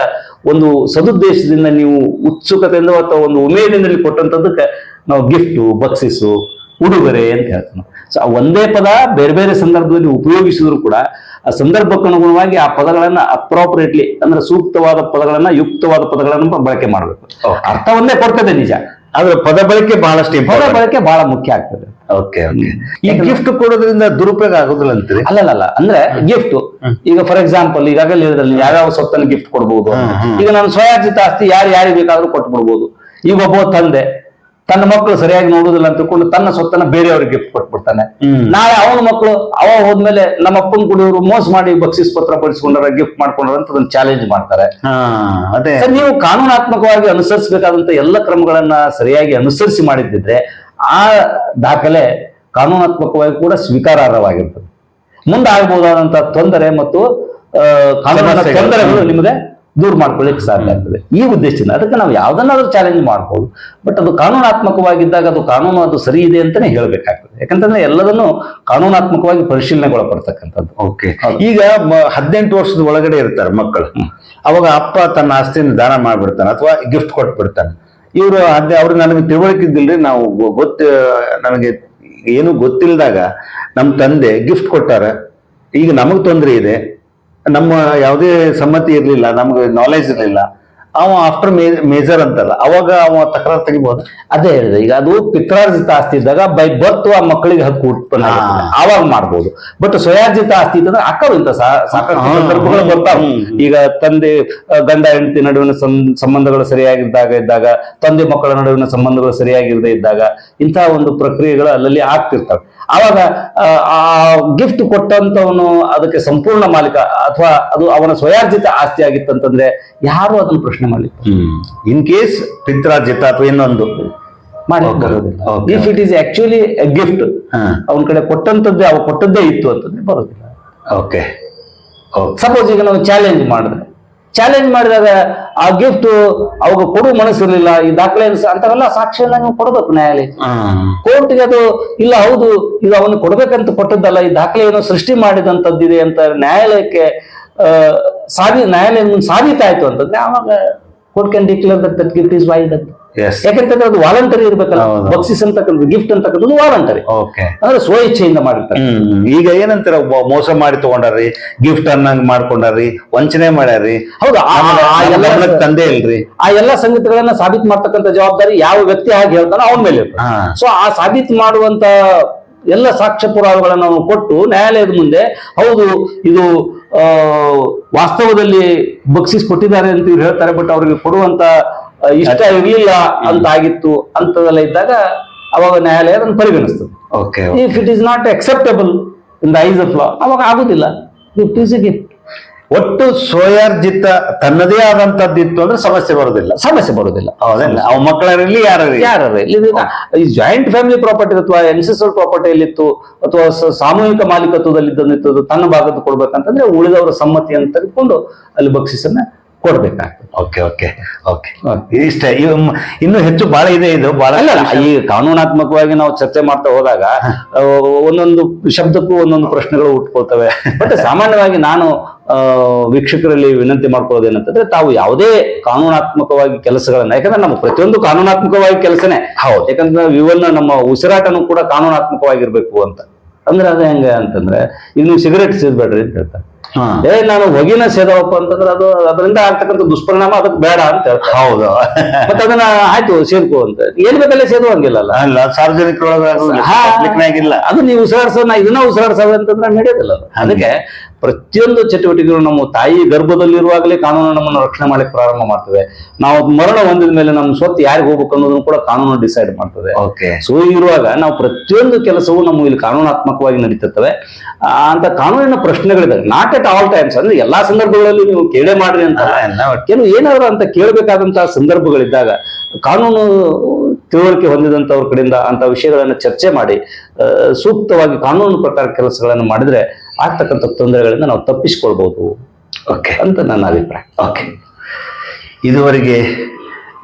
Speaker 2: ಒಂದು ಸದುದ್ದೇಶದಿಂದ ನೀವು ಉತ್ಸುಕತೆಯಿಂದ ಅಥವಾ ಒಂದು ಉಮೇದಿನಲ್ಲಿ ಕೊಟ್ಟಂತದಕ್ಕೆ ನಾವು ಗಿಫ್ಟು ಬಕ್ಸಿಸು ಉಡುಗೊರೆ ಅಂತ ಹೇಳ್ತೀವಿ. ಸೊ ಆ ಒಂದೇ ಪದ ಬೇರೆ ಬೇರೆ ಸಂದರ್ಭದಲ್ಲಿ ಉಪಯೋಗಿಸಿದ್ರು ಕೂಡ ಆ ಸಂದರ್ಭಕ್ಕನುಗುಣವಾಗಿ ಆ ಪದಗಳನ್ನ ಅಪ್ರಾಪ್ರಿಯೇಟ್ಲಿ ಅಂದ್ರೆ ಸೂಕ್ತವಾದ ಪದಗಳನ್ನ ಯುಕ್ತವಾದ ಪದಗಳನ್ನ ಬಳಕೆ ಮಾಡಬೇಕು. ಅರ್ಥ ಒಂದೇ ಕೊಡ್ತದೆ ನಿಜ.
Speaker 1: ಆದ್ರೆ ಪದ ಬಳಕೆ ಬಹಳಷ್ಟು
Speaker 2: ಪದ ಬಳಕೆ ಬಹಳ ಮುಖ್ಯ ಆಗ್ತದೆ.
Speaker 1: ಓಕೆ ಈ ಗಿಫ್ಟ್ ಕೊಡೋದ್ರಿಂದ ದುರುಪಯೋಗ ಆಗೋದಿಲ್ಲ ಅಂತೀರಿ?
Speaker 2: ಅಲ್ಲ ಅಂದ್ರೆ ಗಿಫ್ಟ್ ಈಗ ಫಾರ್ ಎಕ್ಸಾಂಪಲ್ ಈಗಾಗಲೇ ಹೇಳಿದ್ರಲ್ಲಿ ಯಾವ್ಯಾವ ಸ್ವತ್ತನ್ನು ಗಿಫ್ಟ್ ಕೊಡಬಹುದು. ಈಗ ನಾನು ಸ್ವಯಾರ್ಜಿತ ಆಸ್ತಿ ಯಾರು ಯಾರಿಗೆ ಬೇಕಾದ್ರೂ ಕೊಟ್ಟು ಬಿಡ್ಬೋದು ಈಗ ಒಬ್ಬ ತಂದೆ ತನ್ನ ಮಕ್ಕಳು ಸರಿಯಾಗಿ ನೋಡುದಿಲ್ಲ ಅಂತ ತಿಳ್ಕೊಂಡು ತನ್ನ ಸ್ವತ್ತನ್ನ ಬೇರೆಯವ್ರಿಗೆ ಗಿಫ್ಟ್ ಕೊಟ್ಬಿಡ್ತಾನೆ. ನಾಳೆ ಅವನ ಮಕ್ಕಳು ಅವ ಹೋದ್ಮೇಲೆ ನಮ್ಮ ಅಪ್ಪನ ಕುಡಿಯವರು ಮೋಸ ಮಾಡಿ ಬಕ್ಷಿಸ್ ಪತ್ರ ಪಡಿಸ್ಕೊಂಡಾರ ಗಿಫ್ಟ್ ಮಾಡ್ಕೊಂಡ್ರ ಅಂತ ಅದನ್ನ ಚಾಲೆಂಜ್ ಮಾಡ್ತಾರೆ ನೀವು ಕಾನೂನಾತ್ಮಕವಾಗಿ ಅನುಸರಿಸಬೇಕಾದಂತ ಎಲ್ಲ ಕ್ರಮಗಳನ್ನ ಸರಿಯಾಗಿ ಅನುಸರಿಸಿ ಮಾಡಿದ್ದಿದ್ರೆ ಆ ದಾಖಲೆ ಕಾನೂನಾತ್ಮಕವಾಗಿ ಕೂಡ ಸ್ವೀಕಾರಾರ್ಹವಾಗಿರ್ತದೆ ಮುಂದೆ ಆಗಬಹುದಾದಂತಹ ತೊಂದರೆ ಮತ್ತು ಕಾನೂನಿನ. ತೊಂದರೆಗಳು ನಿಮಗೆ ದೂರ ಮಾಡ್ಕೊಳ್ಳಿಕ್ಕೆ ಸಾಧ್ಯ ಆಗ್ತದೆ. ಈ ಉದ್ದೇಶದಿಂದ ಅದಕ್ಕೆ ನಾವು ಯಾವ್ದನ್ನಾದ್ರೂ ಚಾಲೆಂಜ್ ಮಾಡ್ಬೋದು. ಬಟ್ ಅದು ಕಾನೂನಾತ್ಮಕವಾಗಿದ್ದಾಗ ಅದು ಕಾನೂನು ಅದು ಸರಿ ಇದೆ ಅಂತಾನೆ ಹೇಳ್ಬೇಕಾಗ್ತದೆ. ಯಾಕಂತಂದ್ರೆ ಎಲ್ಲದನ್ನು ಕಾನೂನಾತ್ಮಕವಾಗಿ ಪರಿಶೀಲನೆಗೊಳಪಡ್ತಕ್ಕಂಥದ್ದು.
Speaker 1: ಓಕೆ ಈಗ ಹದಿನೆಂಟು ವರ್ಷದ ಒಳಗಡೆ ಇರ್ತಾರೆ ಮಕ್ಕಳು. ಅವಾಗ ಅಪ್ಪ ತನ್ನ ಆಸ್ತಿಯನ್ನು ದಾನ ಮಾಡ್ಬಿಡ್ತಾನೆ ಅಥವಾ ಗಿಫ್ಟ್ ಕೊಟ್ಬಿಡ್ತಾನೆ. ಇವರು ಅದೇ ಅವ್ರಿಗೆ ನನಗೆ ತಿಳುವಳಿಕಿದ್ದಿಲ್ರಿ ನಾವು ಗೊತ್ತ ನನಗೆ ಏನು ಗೊತ್ತಿಲ್ಲದಾಗ ನಮ್ಮ ತಂದೆ ಗಿಫ್ಟ್ ಕೊಟ್ಟಾರ. ಈಗ ನಮಗೆ ತೊಂದರೆ ಇದೆ. ನಮ್ಮ ಯಾವುದೇ ಸಮ್ಮತಿ ಇರಲಿಲ್ಲ ನಮ್ಗೆ ನಾಲೆಜ್ ಇರಲಿಲ್ಲ. ಅವ ಆಫ್ಟರ್ ಮೇಜರ್ ಅಂತಲ್ಲ ಅವಾಗ ಅವ ತಕರಾರು ತೆಗಿಬಹುದು
Speaker 2: ಅದೇ ಹೇಳಿದೆ ಈಗ ಅದು ಪಿತ್ರಾರ್ಜಿತ ಆಸ್ತಿ ಇದ್ದಾಗ ಬೈ ಬರ್ತ್ ಆ ಮಕ್ಕಳಿಗೆ ಹಕ್ಕು ಉತ್ಪನ್ನ. ಆವಾಗ ಮಾಡ್ಬೋದು. ಬಟ್ ಸ್ವಯಾರ್ಜಿತ ಆಸ್ತಿ ಇದ್ದಂದ್ರೆ ಅಕ್ಕವು ಇಂತ ಸಾಕಷ್ಟು. ಸಂದರ್ಭಗಳು ಬರ್ತಾವ. ಈಗ ತಂದೆ ಗಂಡ ಹೆಂಡತಿ ನಡುವಿನ ಸಂಬಂಧಗಳು ಸರಿಯಾಗಿದ್ದಾಗ ಇದ್ದಾಗ ತಂದೆ ಮಕ್ಕಳ ನಡುವಿನ ಸಂಬಂಧಗಳು ಸರಿಯಾಗಿರದೇ ಇದ್ದಾಗ ಇಂತಹ ಒಂದು ಪ್ರಕ್ರಿಯೆಗಳು ಅಲ್ಲಲ್ಲಿ ಆಗ್ತಿರ್ತವೆ. ಆವಾಗ ಆ, ಗಿಫ್ಟ್ ಕೊಟ್ಟಂತವನು ಅದಕ್ಕೆ ಸಂಪೂರ್ಣ ಮಾಲೀಕ ಅಥವಾ ಅದು ಅವನ ಸ್ವಯಾರ್ಜಿತ ಆಸ್ತಿ ಆಗಿತ್ತಂತಂದ್ರೆ ಯಾರು ಅದನ್ನು ಪ್ರಶ್ನೆ ಮಾಡಲಿಕ್ಕೆ
Speaker 1: ಇನ್ ಕೇಸ್ ಪಿತ್ರಾರ್ಜಿತ ಅಥವಾ ಇನ್ನೊಂದು. ಮಾಡಿ
Speaker 2: if it is actually gift ಅವನ ಕಡೆ ಕೊಟ್ಟಂತದ್ದೇ ಅವ ಕೊಟ್ಟದ್ದೇ ಇತ್ತು ಅಂತಂದ್ರೆ ಬರೋದಿಲ್ಲ.
Speaker 1: ಓಕೆ ಓಕೆ
Speaker 2: ಸಪೋಸ್ ಈಗ ನಾವು ಚಾಲೆಂಜ್ ಮಾಡಿದ್ರೆ. ಚಾಲೆಂಜ್ ಮಾಡಿದಾಗ ಆ ಗಿಫ್ಟ್ ಅವಾಗ ಕೊಡುವ ಮನಸ್ಸಿರ್ಲಿಲ್ಲ ಈ ದಾಖಲೆ ಅಂತವೆಲ್ಲ ಸಾಕ್ಷಿಯನ್ನ ನೀವು ಕೊಡಬೇಕು ನ್ಯಾಯಾಲಯ. ಕೋರ್ಟ್ಗೆ ಅದು ಇಲ್ಲ ಹೌದು ಇದು ಅವನು ಕೊಡ್ಬೇಕಂತ ಕೊಟ್ಟದ್ದಲ್ಲ ಈ ದಾಖಲೆಯನ್ನು ಏನೋ ಸೃಷ್ಟಿ ಮಾಡಿದಂತದ್ದಿದೆ ಅಂತ ನ್ಯಾಯಾಲಯಕ್ಕೆ ಸಾಬಿ ನ್ಯಾಯಾಲಯ ಸಾಬೀತಾಯ್ತು ಅಂತಂದ್ರೆ ಆವಾಗ court can declare that that gift is void ಅಂತ. ಯಾಕಂತಂದ್ರೆ ಅದು ವಾಲಂಟರಿ ಇರ್ಬೇಕಲ್ಲ. ಬಕ್ಸಿಸ್ ಅಂತಕ್ಕಂಥದ್ದು ಗಿಫ್ಟ್ ಅಂತಕ್ಕಂಥದ್ದು ವಾಲಂಟರಿ
Speaker 1: ಓಕೆ
Speaker 2: ಅಂದ್ರೆ ಸ್ವ ಇಚ್ಛೆಯಿಂದ ಮಾಡಿರ್ತಾರೆ.
Speaker 1: ಈಗ ಏನಂತಾರೆ ಮೋಸ ಮಾಡಿ ತಗೊಂಡಾರ್ರಿ ಗಿಫ್ಟ್ ಅನ್ನಂಗ್ ಮಾಡ್ಕೊಂಡಾರ್ರಿ ವಂಚನೆ ಮಾಡ್ಯಾರ್ರಿ.
Speaker 2: ಹೌದು
Speaker 1: ತಂದೆ ಇಲ್ರಿ.
Speaker 2: ಆ ಎಲ್ಲ ಸಂಗತಿಗಳನ್ನ ಸಾಬೀತು ಮಾಡ್ತಕ್ಕಂಥ ಜವಾಬ್ದಾರಿ ಯಾವ ವ್ಯಕ್ತಿ ಹಾಗೆ ಹೇಳ್ತಾನ ಅವನ ಮೇಲೆ ಸೊ ಆ ಸಾಬೀತು ಮಾಡುವಂತ ಎಲ್ಲ ಸಾಕ್ಷ್ಯ ಪುರಾವೆಗಳನ್ನು ನಾವು ಕೊಟ್ಟು ನ್ಯಾಯಾಲಯದ ಮುಂದೆ ಹೌದು ಇದು ಆ, ವಾಸ್ತವದಲ್ಲಿ ಬಕ್ಷಿಸ್ ಕೊಟ್ಟಿದ್ದಾರೆ ಅಂತ ಇವ್ರು ಹೇಳ್ತಾರೆ ಬಟ್ ಅವ್ರಿಗೆ ಕೊಡುವಂತ ಇಷ್ಟ ಇರಲಿಲ್ಲ ಅಂತ ಆಗಿತ್ತು ಅಂತದೆಲ್ಲ ಇದ್ದಾಗ ಅವಾಗ ನ್ಯಾಯಾಲಯ ಅದನ್ನು ಪರಿಗಣಿಸ್ತದೆ
Speaker 1: okay
Speaker 2: if it is not acceptable in the eyes of law ಅವಾಗ ಆಗುದಿಲ್ಲ. ಇಟ್ ಇಸ್ ಗಿಫ್ಟ್
Speaker 1: ಒಟ್ಟು ಸ್ವಯಾರ್ಜಿತ ತನ್ನದೇ ಆದಂತದ್ದು ಇತ್ತು ಅಂದ್ರೆ ಸಮಸ್ಯೆ ಬರೋದಿಲ್ಲ.
Speaker 2: ಸಮಸ್ಯೆ ಬರೋದಿಲ್ಲ.
Speaker 1: ಹೌದಲ್ಲ ಅವ್ ಮಕ್ಕಳಲ್ಲಿ ಯಾರು
Speaker 2: ಯಾರೇ ಈ ಜಾಯಿಂಟ್ ಫ್ಯಾಮಿಲಿ ಪ್ರಾಪರ್ಟಿ ಅಥವಾ ಪ್ರಾಪರ್ಟಿಯಲ್ಲಿ ಇತ್ತು ಅಥವಾ ಸಾಮೂಹಿಕ ಮಾಲೀಕತ್ವದಲ್ಲಿ ಇದ್ದಂದಿತ್ತು ತನ್ನ ಭಾಗದ ಕೊಡ್ಬೇಕಂತಂದ್ರೆ ಉಳಿದವರ ಸಮ್ಮತಿಯನ್ನು ತೆಗೆದುಕೊಂಡು ಅಲ್ಲಿ ಬಕ್ಷಿಸನ್ನ ಕೊಡ್ಬೇಕಾಗ್ತದೆ.
Speaker 1: ಓಕೆ ಓಕೆ ಓಕೆ ಇಷ್ಟ ಇನ್ನು ಹೆಚ್ಚು ಬಹಳ ಇದೆ ಇದು ಬಹಳ
Speaker 2: ಈ ಕಾನೂನಾತ್ಮಕವಾಗಿ ನಾವು ಚರ್ಚೆ ಮಾಡ್ತಾ ಹೋದಾಗ ಒಂದೊಂದು ಶಬ್ದಕ್ಕೂ ಒಂದೊಂದು ಪ್ರಶ್ನೆಗಳು ಹುಟ್ಕೊಳ್ತವೆ ಮತ್ತೆ [laughs] ಸಾಮಾನ್ಯವಾಗಿ ನಾನು ವೀಕ್ಷಕರಲ್ಲಿ ವಿನಂತಿ ಮಾಡ್ಕೊಳ್ಳೋದೇನಂತಂದ್ರೆ ತಾವು ಯಾವುದೇ ಕಾನೂನಾತ್ಮಕವಾಗಿ ಕೆಲಸಗಳನ್ನ ಯಾಕಂದ್ರೆ ನಮ್ಮ ಪ್ರತಿಯೊಂದು ಕಾನೂನಾತ್ಮಕವಾಗಿ ಕೆಲಸನೇ.
Speaker 1: ಹೌದು.
Speaker 2: ಯಾಕಂದ್ರೆ ಇವನ್ನ ನಮ್ಮ ಉಸಿರಾಟನೂ ಕೂಡ ಕಾನೂನಾತ್ಮಕವಾಗಿರ್ಬೇಕು ಅಂತ. ಅಂದ್ರೆ ಅದು ಹೆಂಗ ಅಂತಂದ್ರೆ ಇನ್ನು ಸಿಗರೇಟ್ ಸೇದ್ಬೇಡ್ರಿ ಅಂತ ಹೇಳ್ತಾರೆ. ಏ ನಾನು ಹೊಗಿನ ಸೇದವಪ್ಪ ಅಂತಂದ್ರೆ ಅದು ಅದರಿಂದ ಆಗ್ತಕ್ಕಂಥ ದುಷ್ಪರಿಣಾಮ ಅದಕ್ಕೆ ಬೇಡ ಅಂತ ಹೇಳ್ತಾರೆ.
Speaker 1: ಹೌದು.
Speaker 2: ಮತ್ತೆ ಅದನ್ನ ಆಯ್ತು ಸೇದ್ಕೋ ಅಂತ. ಏನ್ ಬೇಕಲ್ಲೇ ಸೇದುವಂಗಿಲ್ಲಲ್ಲ
Speaker 1: ಅಲ್ಲ? ಸಾರ್ವಜನಿಕರೊಳಗ
Speaker 2: ಹಾ.
Speaker 1: ಆಗಿಲ್ಲ
Speaker 2: ಅದು ನೀವು ಉಸಿರಾಡ್ಸೋ ನಾ ಇದನ್ನ ಉಸಿರಾಡ್ಸೋದು ಅಂತಂದ್ರೆ ನಡೆಯೋದಿಲ್ಲ ಅದಕ್ಕೆ ಪ್ರತಿಯೊಂದು ಚಟುವಟಿಕೆಗಳು ನಮ್ಮ ತಾಯಿ ಗರ್ಭದಲ್ಲಿರುವಾಗಲೇ ಕಾನೂನು ನಮ್ಮನ್ನು ರಕ್ಷಣೆ ಮಾಡಲಿಕ್ಕೆ ಪ್ರಾರಂಭ ಮಾಡ್ತದೆ. ನಾವು ಮರಣ ಹೊಂದಿದ ಮೇಲೆ ನಮ್ಮ ಸ್ವತ್ತು ಯಾರಿಗೆ ಹೋಗ್ಬೇಕು ಅನ್ನೋದನ್ನು ಕೂಡ ಕಾನೂನು ಡಿಸೈಡ್ ಮಾಡ್ತದೆ.
Speaker 1: ಓಕೆ
Speaker 2: ಸೊ ಇರುವಾಗ ನಾವು ಪ್ರತಿಯೊಂದು ಕೆಲಸವು ನಮ್ಮ ಇಲ್ಲಿ ಕಾನೂನಾತ್ಮಕವಾಗಿ ನಡೀತಿರ್ತವೆ ಅಂತ ಕಾನೂನಿನ ಪ್ರಶ್ನೆಗಳಿದ್ದಾವೆ. ನಾಟ್ ಎಟ್ ಆಲ್ ಟೈಮ್ಸ್ ಅಂದ್ರೆ ಎಲ್ಲಾ ಸಂದರ್ಭಗಳಲ್ಲಿ ನೀವು ಕೇಳೇ ಮಾಡ್ರಿ ಅಂತ. ಕೆಲವು ಏನಾದ್ರು ಅಂತ ಕೇಳಬೇಕಾದಂತಹ ಸಂದರ್ಭಗಳಿದ್ದಾಗ ಕಾನೂನು ತಿಳುವಳಿಕೆ ಹೊಂದಿದಂಥವ್ರ ಕಡೆಯಿಂದ ಅಂತ ವಿಷಯಗಳನ್ನು ಚರ್ಚೆ ಮಾಡಿ ಸೂಕ್ತವಾಗಿ ಕಾನೂನು ಪ್ರಕಾರ ಕೆಲಸಗಳನ್ನು ಮಾಡಿದ್ರೆ ಆಗ್ತಕ್ಕಂಥ ತೊಂದರೆಗಳಿಂದ ನಾವು ತಪ್ಪಿಸ್ಕೊಳ್ಬಹುದು
Speaker 1: ಓಕೆ
Speaker 2: ಅಂತ ನನ್ನ ಅಭಿಪ್ರಾಯ.
Speaker 1: ಓಕೆ ಇದುವರೆಗೆ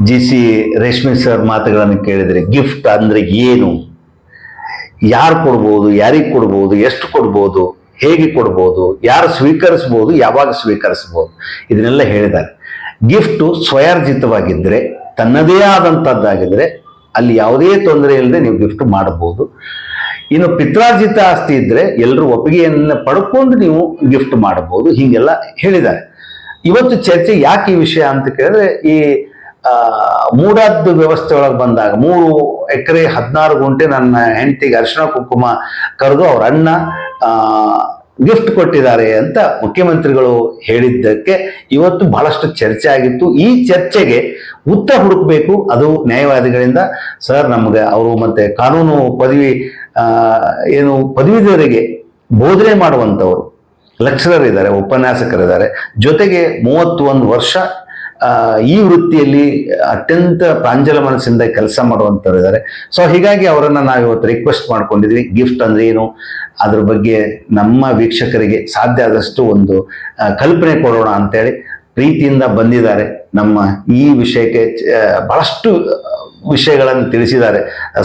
Speaker 1: ಜಿ ಸಿ ರೇಷ್ಮೆ ಸರ್ ಮಾತುಗಳನ್ನು ಕೇಳಿದರೆ ಗಿಫ್ಟ್ ಅಂದರೆ ಏನು? ಯಾರು ಕೊಡ್ಬೋದು ಯಾರಿಗೆ ಕೊಡ್ಬೋದು ಎಷ್ಟು ಕೊಡ್ಬೋದು ಹೇಗೆ ಕೊಡ್ಬೋದು ಯಾರು ಸ್ವೀಕರಿಸ್ಬೋದು ಯಾವಾಗ ಸ್ವೀಕರಿಸ್ಬೋದು ಇದನ್ನೆಲ್ಲ ಹೇಳಿದ್ದಾರೆ. ಗಿಫ್ಟು ಸ್ವಯಾರ್ಜಿತವಾಗಿದ್ದರೆ ತನ್ನದೇ ಆದಂಥದ್ದಾಗಿದ್ದರೆ ಅಲ್ಲಿ ಯಾವುದೇ ತೊಂದರೆ ಇಲ್ಲದೆ ನೀವು ಗಿಫ್ಟ್ ಮಾಡಬಹುದು. ಇನ್ನು ಪಿತ್ರಾರ್ಜಿತ ಆಸ್ತಿ ಇದ್ದರೆ ಎಲ್ಲರೂ ಒಪ್ಪಿಗೆಯನ್ನು ಪಡ್ಕೊಂಡು ನೀವು ಗಿಫ್ಟ್ ಮಾಡಬಹುದು. ಹೀಗೆಲ್ಲ ಹೇಳಿದ್ದಾರೆ. ಇವತ್ತು ಚರ್ಚೆ ಯಾಕೆ ಈ ವಿಷಯ ಅಂತ ಕೇಳಿದ್ರೆ, ಈ ಮೂಡದ್ದು ಮೂಡಾದ ವ್ಯವಸ್ಥೆ ಒಳಗೆ ಬಂದಾಗ, ಮೂರು ಎಕರೆ ಹದಿನಾರು ಗುಂಟೆ ನನ್ನ ಹೆಂಡತಿಗೆ ಅರಿಶಿಣ ಕುಂಕುಮ ಕರೆದು ಅವ್ರ ಅಣ್ಣ ಗಿಫ್ಟ್ ಕೊಟ್ಟಿದ್ದಾರೆ ಅಂತ ಮುಖ್ಯಮಂತ್ರಿಗಳು ಹೇಳಿದ್ದಕ್ಕೆ ಇವತ್ತು ಬಹಳಷ್ಟು ಚರ್ಚೆ ಆಗಿತ್ತು. ಈ ಚರ್ಚೆಗೆ ಉತ್ತರ ಹುಡುಕಬೇಕು. ಅದು ನ್ಯಾಯವಾದಿಗಳಿಂದ. ಸರ್, ನಮಗೆ ಅವರು ಮತ್ತೆ ಕಾನೂನು ಪದವಿ ಏನು ಪದವೀಧರಿಗೆ ಬೋಧನೆ ಮಾಡುವಂಥವರು. ಲೆಕ್ಚರರ್ ಇದ್ದಾರೆ ಉಪನ್ಯಾಸಕರಿದ್ದಾರೆ. ಜೊತೆಗೆ ಮೂವತ್ತೊಂದು ವರ್ಷ ಈ ವೃತ್ತಿಯಲ್ಲಿ ಅತ್ಯಂತ ಪ್ರಾಂಜಲ ಮನಸ್ಸಿಂದ ಕೆಲಸ ಮಾಡುವಂಥವ್ರು ಇದ್ದಾರೆ. ಸೊ ಹೀಗಾಗಿ ಅವರನ್ನು ನಾವು ಇವತ್ತು ರಿಕ್ವೆಸ್ಟ್ ಮಾಡ್ಕೊಂಡಿದ್ವಿ. ಗಿಫ್ಟ್ ಅಂದ್ರೆ ಏನು? ಅದ್ರ ಬಗ್ಗೆ ನಮ್ಮ ವೀಕ್ಷಕರಿಗೆ ಸಾಧ್ಯ ಆದಷ್ಟು ಒಂದು ಕಲ್ಪನೆ ಕೊಡೋಣ ಅಂತೇಳಿ ಪ್ರೀತಿಯಿಂದ ಬಂದಿದ್ದಾರೆ. ನಮ್ಮ ಈ ವಿಷಯಕ್ಕೆ ಬಹಳಷ್ಟು ವಿಷಯಗಳನ್ನು ತಿಳಿಸಿದ್ದಾರೆ.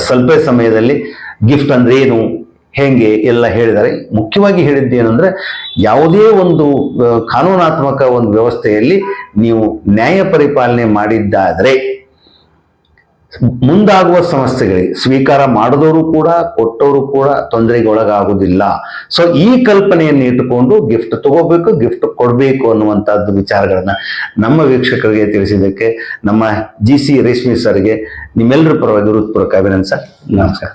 Speaker 1: ಸ್ವಲ್ಪ ಸಮಯದಲ್ಲಿ ಗಿಫ್ಟ್ ಅಂದ್ರೆ ಏನು? ಹೇಗೆ ಎಲ್ಲ ಹೇಳಿದ್ದಾರೆ. ಮುಖ್ಯವಾಗಿ ಹೇಳಿದ್ದೇನೆಂದರೆ ಯಾವುದೇ ಒಂದು ಕಾನೂನಾತ್ಮಕ ಒಂದು ವ್ಯವಸ್ಥೆಯಲ್ಲಿ ನೀವು ನ್ಯಾಯ ಪರಿಪಾಲನೆ ಮಾಡಿದ್ದಾದರೆ, ಮುಂದಾಗುವ ಸಮಸ್ಯೆಗಳಿಗೆ ಸ್ವೀಕಾರ ಮಾಡಿದವರು ಕೂಡ, ಕೊಟ್ಟವರು ಕೂಡ ತೊಂದರೆಗೆ ಒಳಗಾಗುವುದಿಲ್ಲ ಸೊ ಈ ಕಲ್ಪನೆಯನ್ನು ಇಟ್ಟುಕೊಂಡು ಗಿಫ್ಟ್ ತಗೋಬೇಕು ಗಿಫ್ಟ್ ಕೊಡಬೇಕು ಅನ್ನುವಂಥದ್ದು ವಿಚಾರಗಳನ್ನು ನಮ್ಮ ವೀಕ್ಷಕರಿಗೆ ತಿಳಿಸಿದ್ದಕ್ಕೆ, ನಮ್ಮ ಜಿ ಸಿ ರೇಷ್ಮಿ ಸರ್ಗೆ, ನಿಮ್ಮೆಲ್ಲರ ಪರವಾಗಿ ಹೃತ್ಪೂರ್ವಕ ಅಭಿನಂದನೆ ಸರ್. ನಮಸ್ಕಾರ.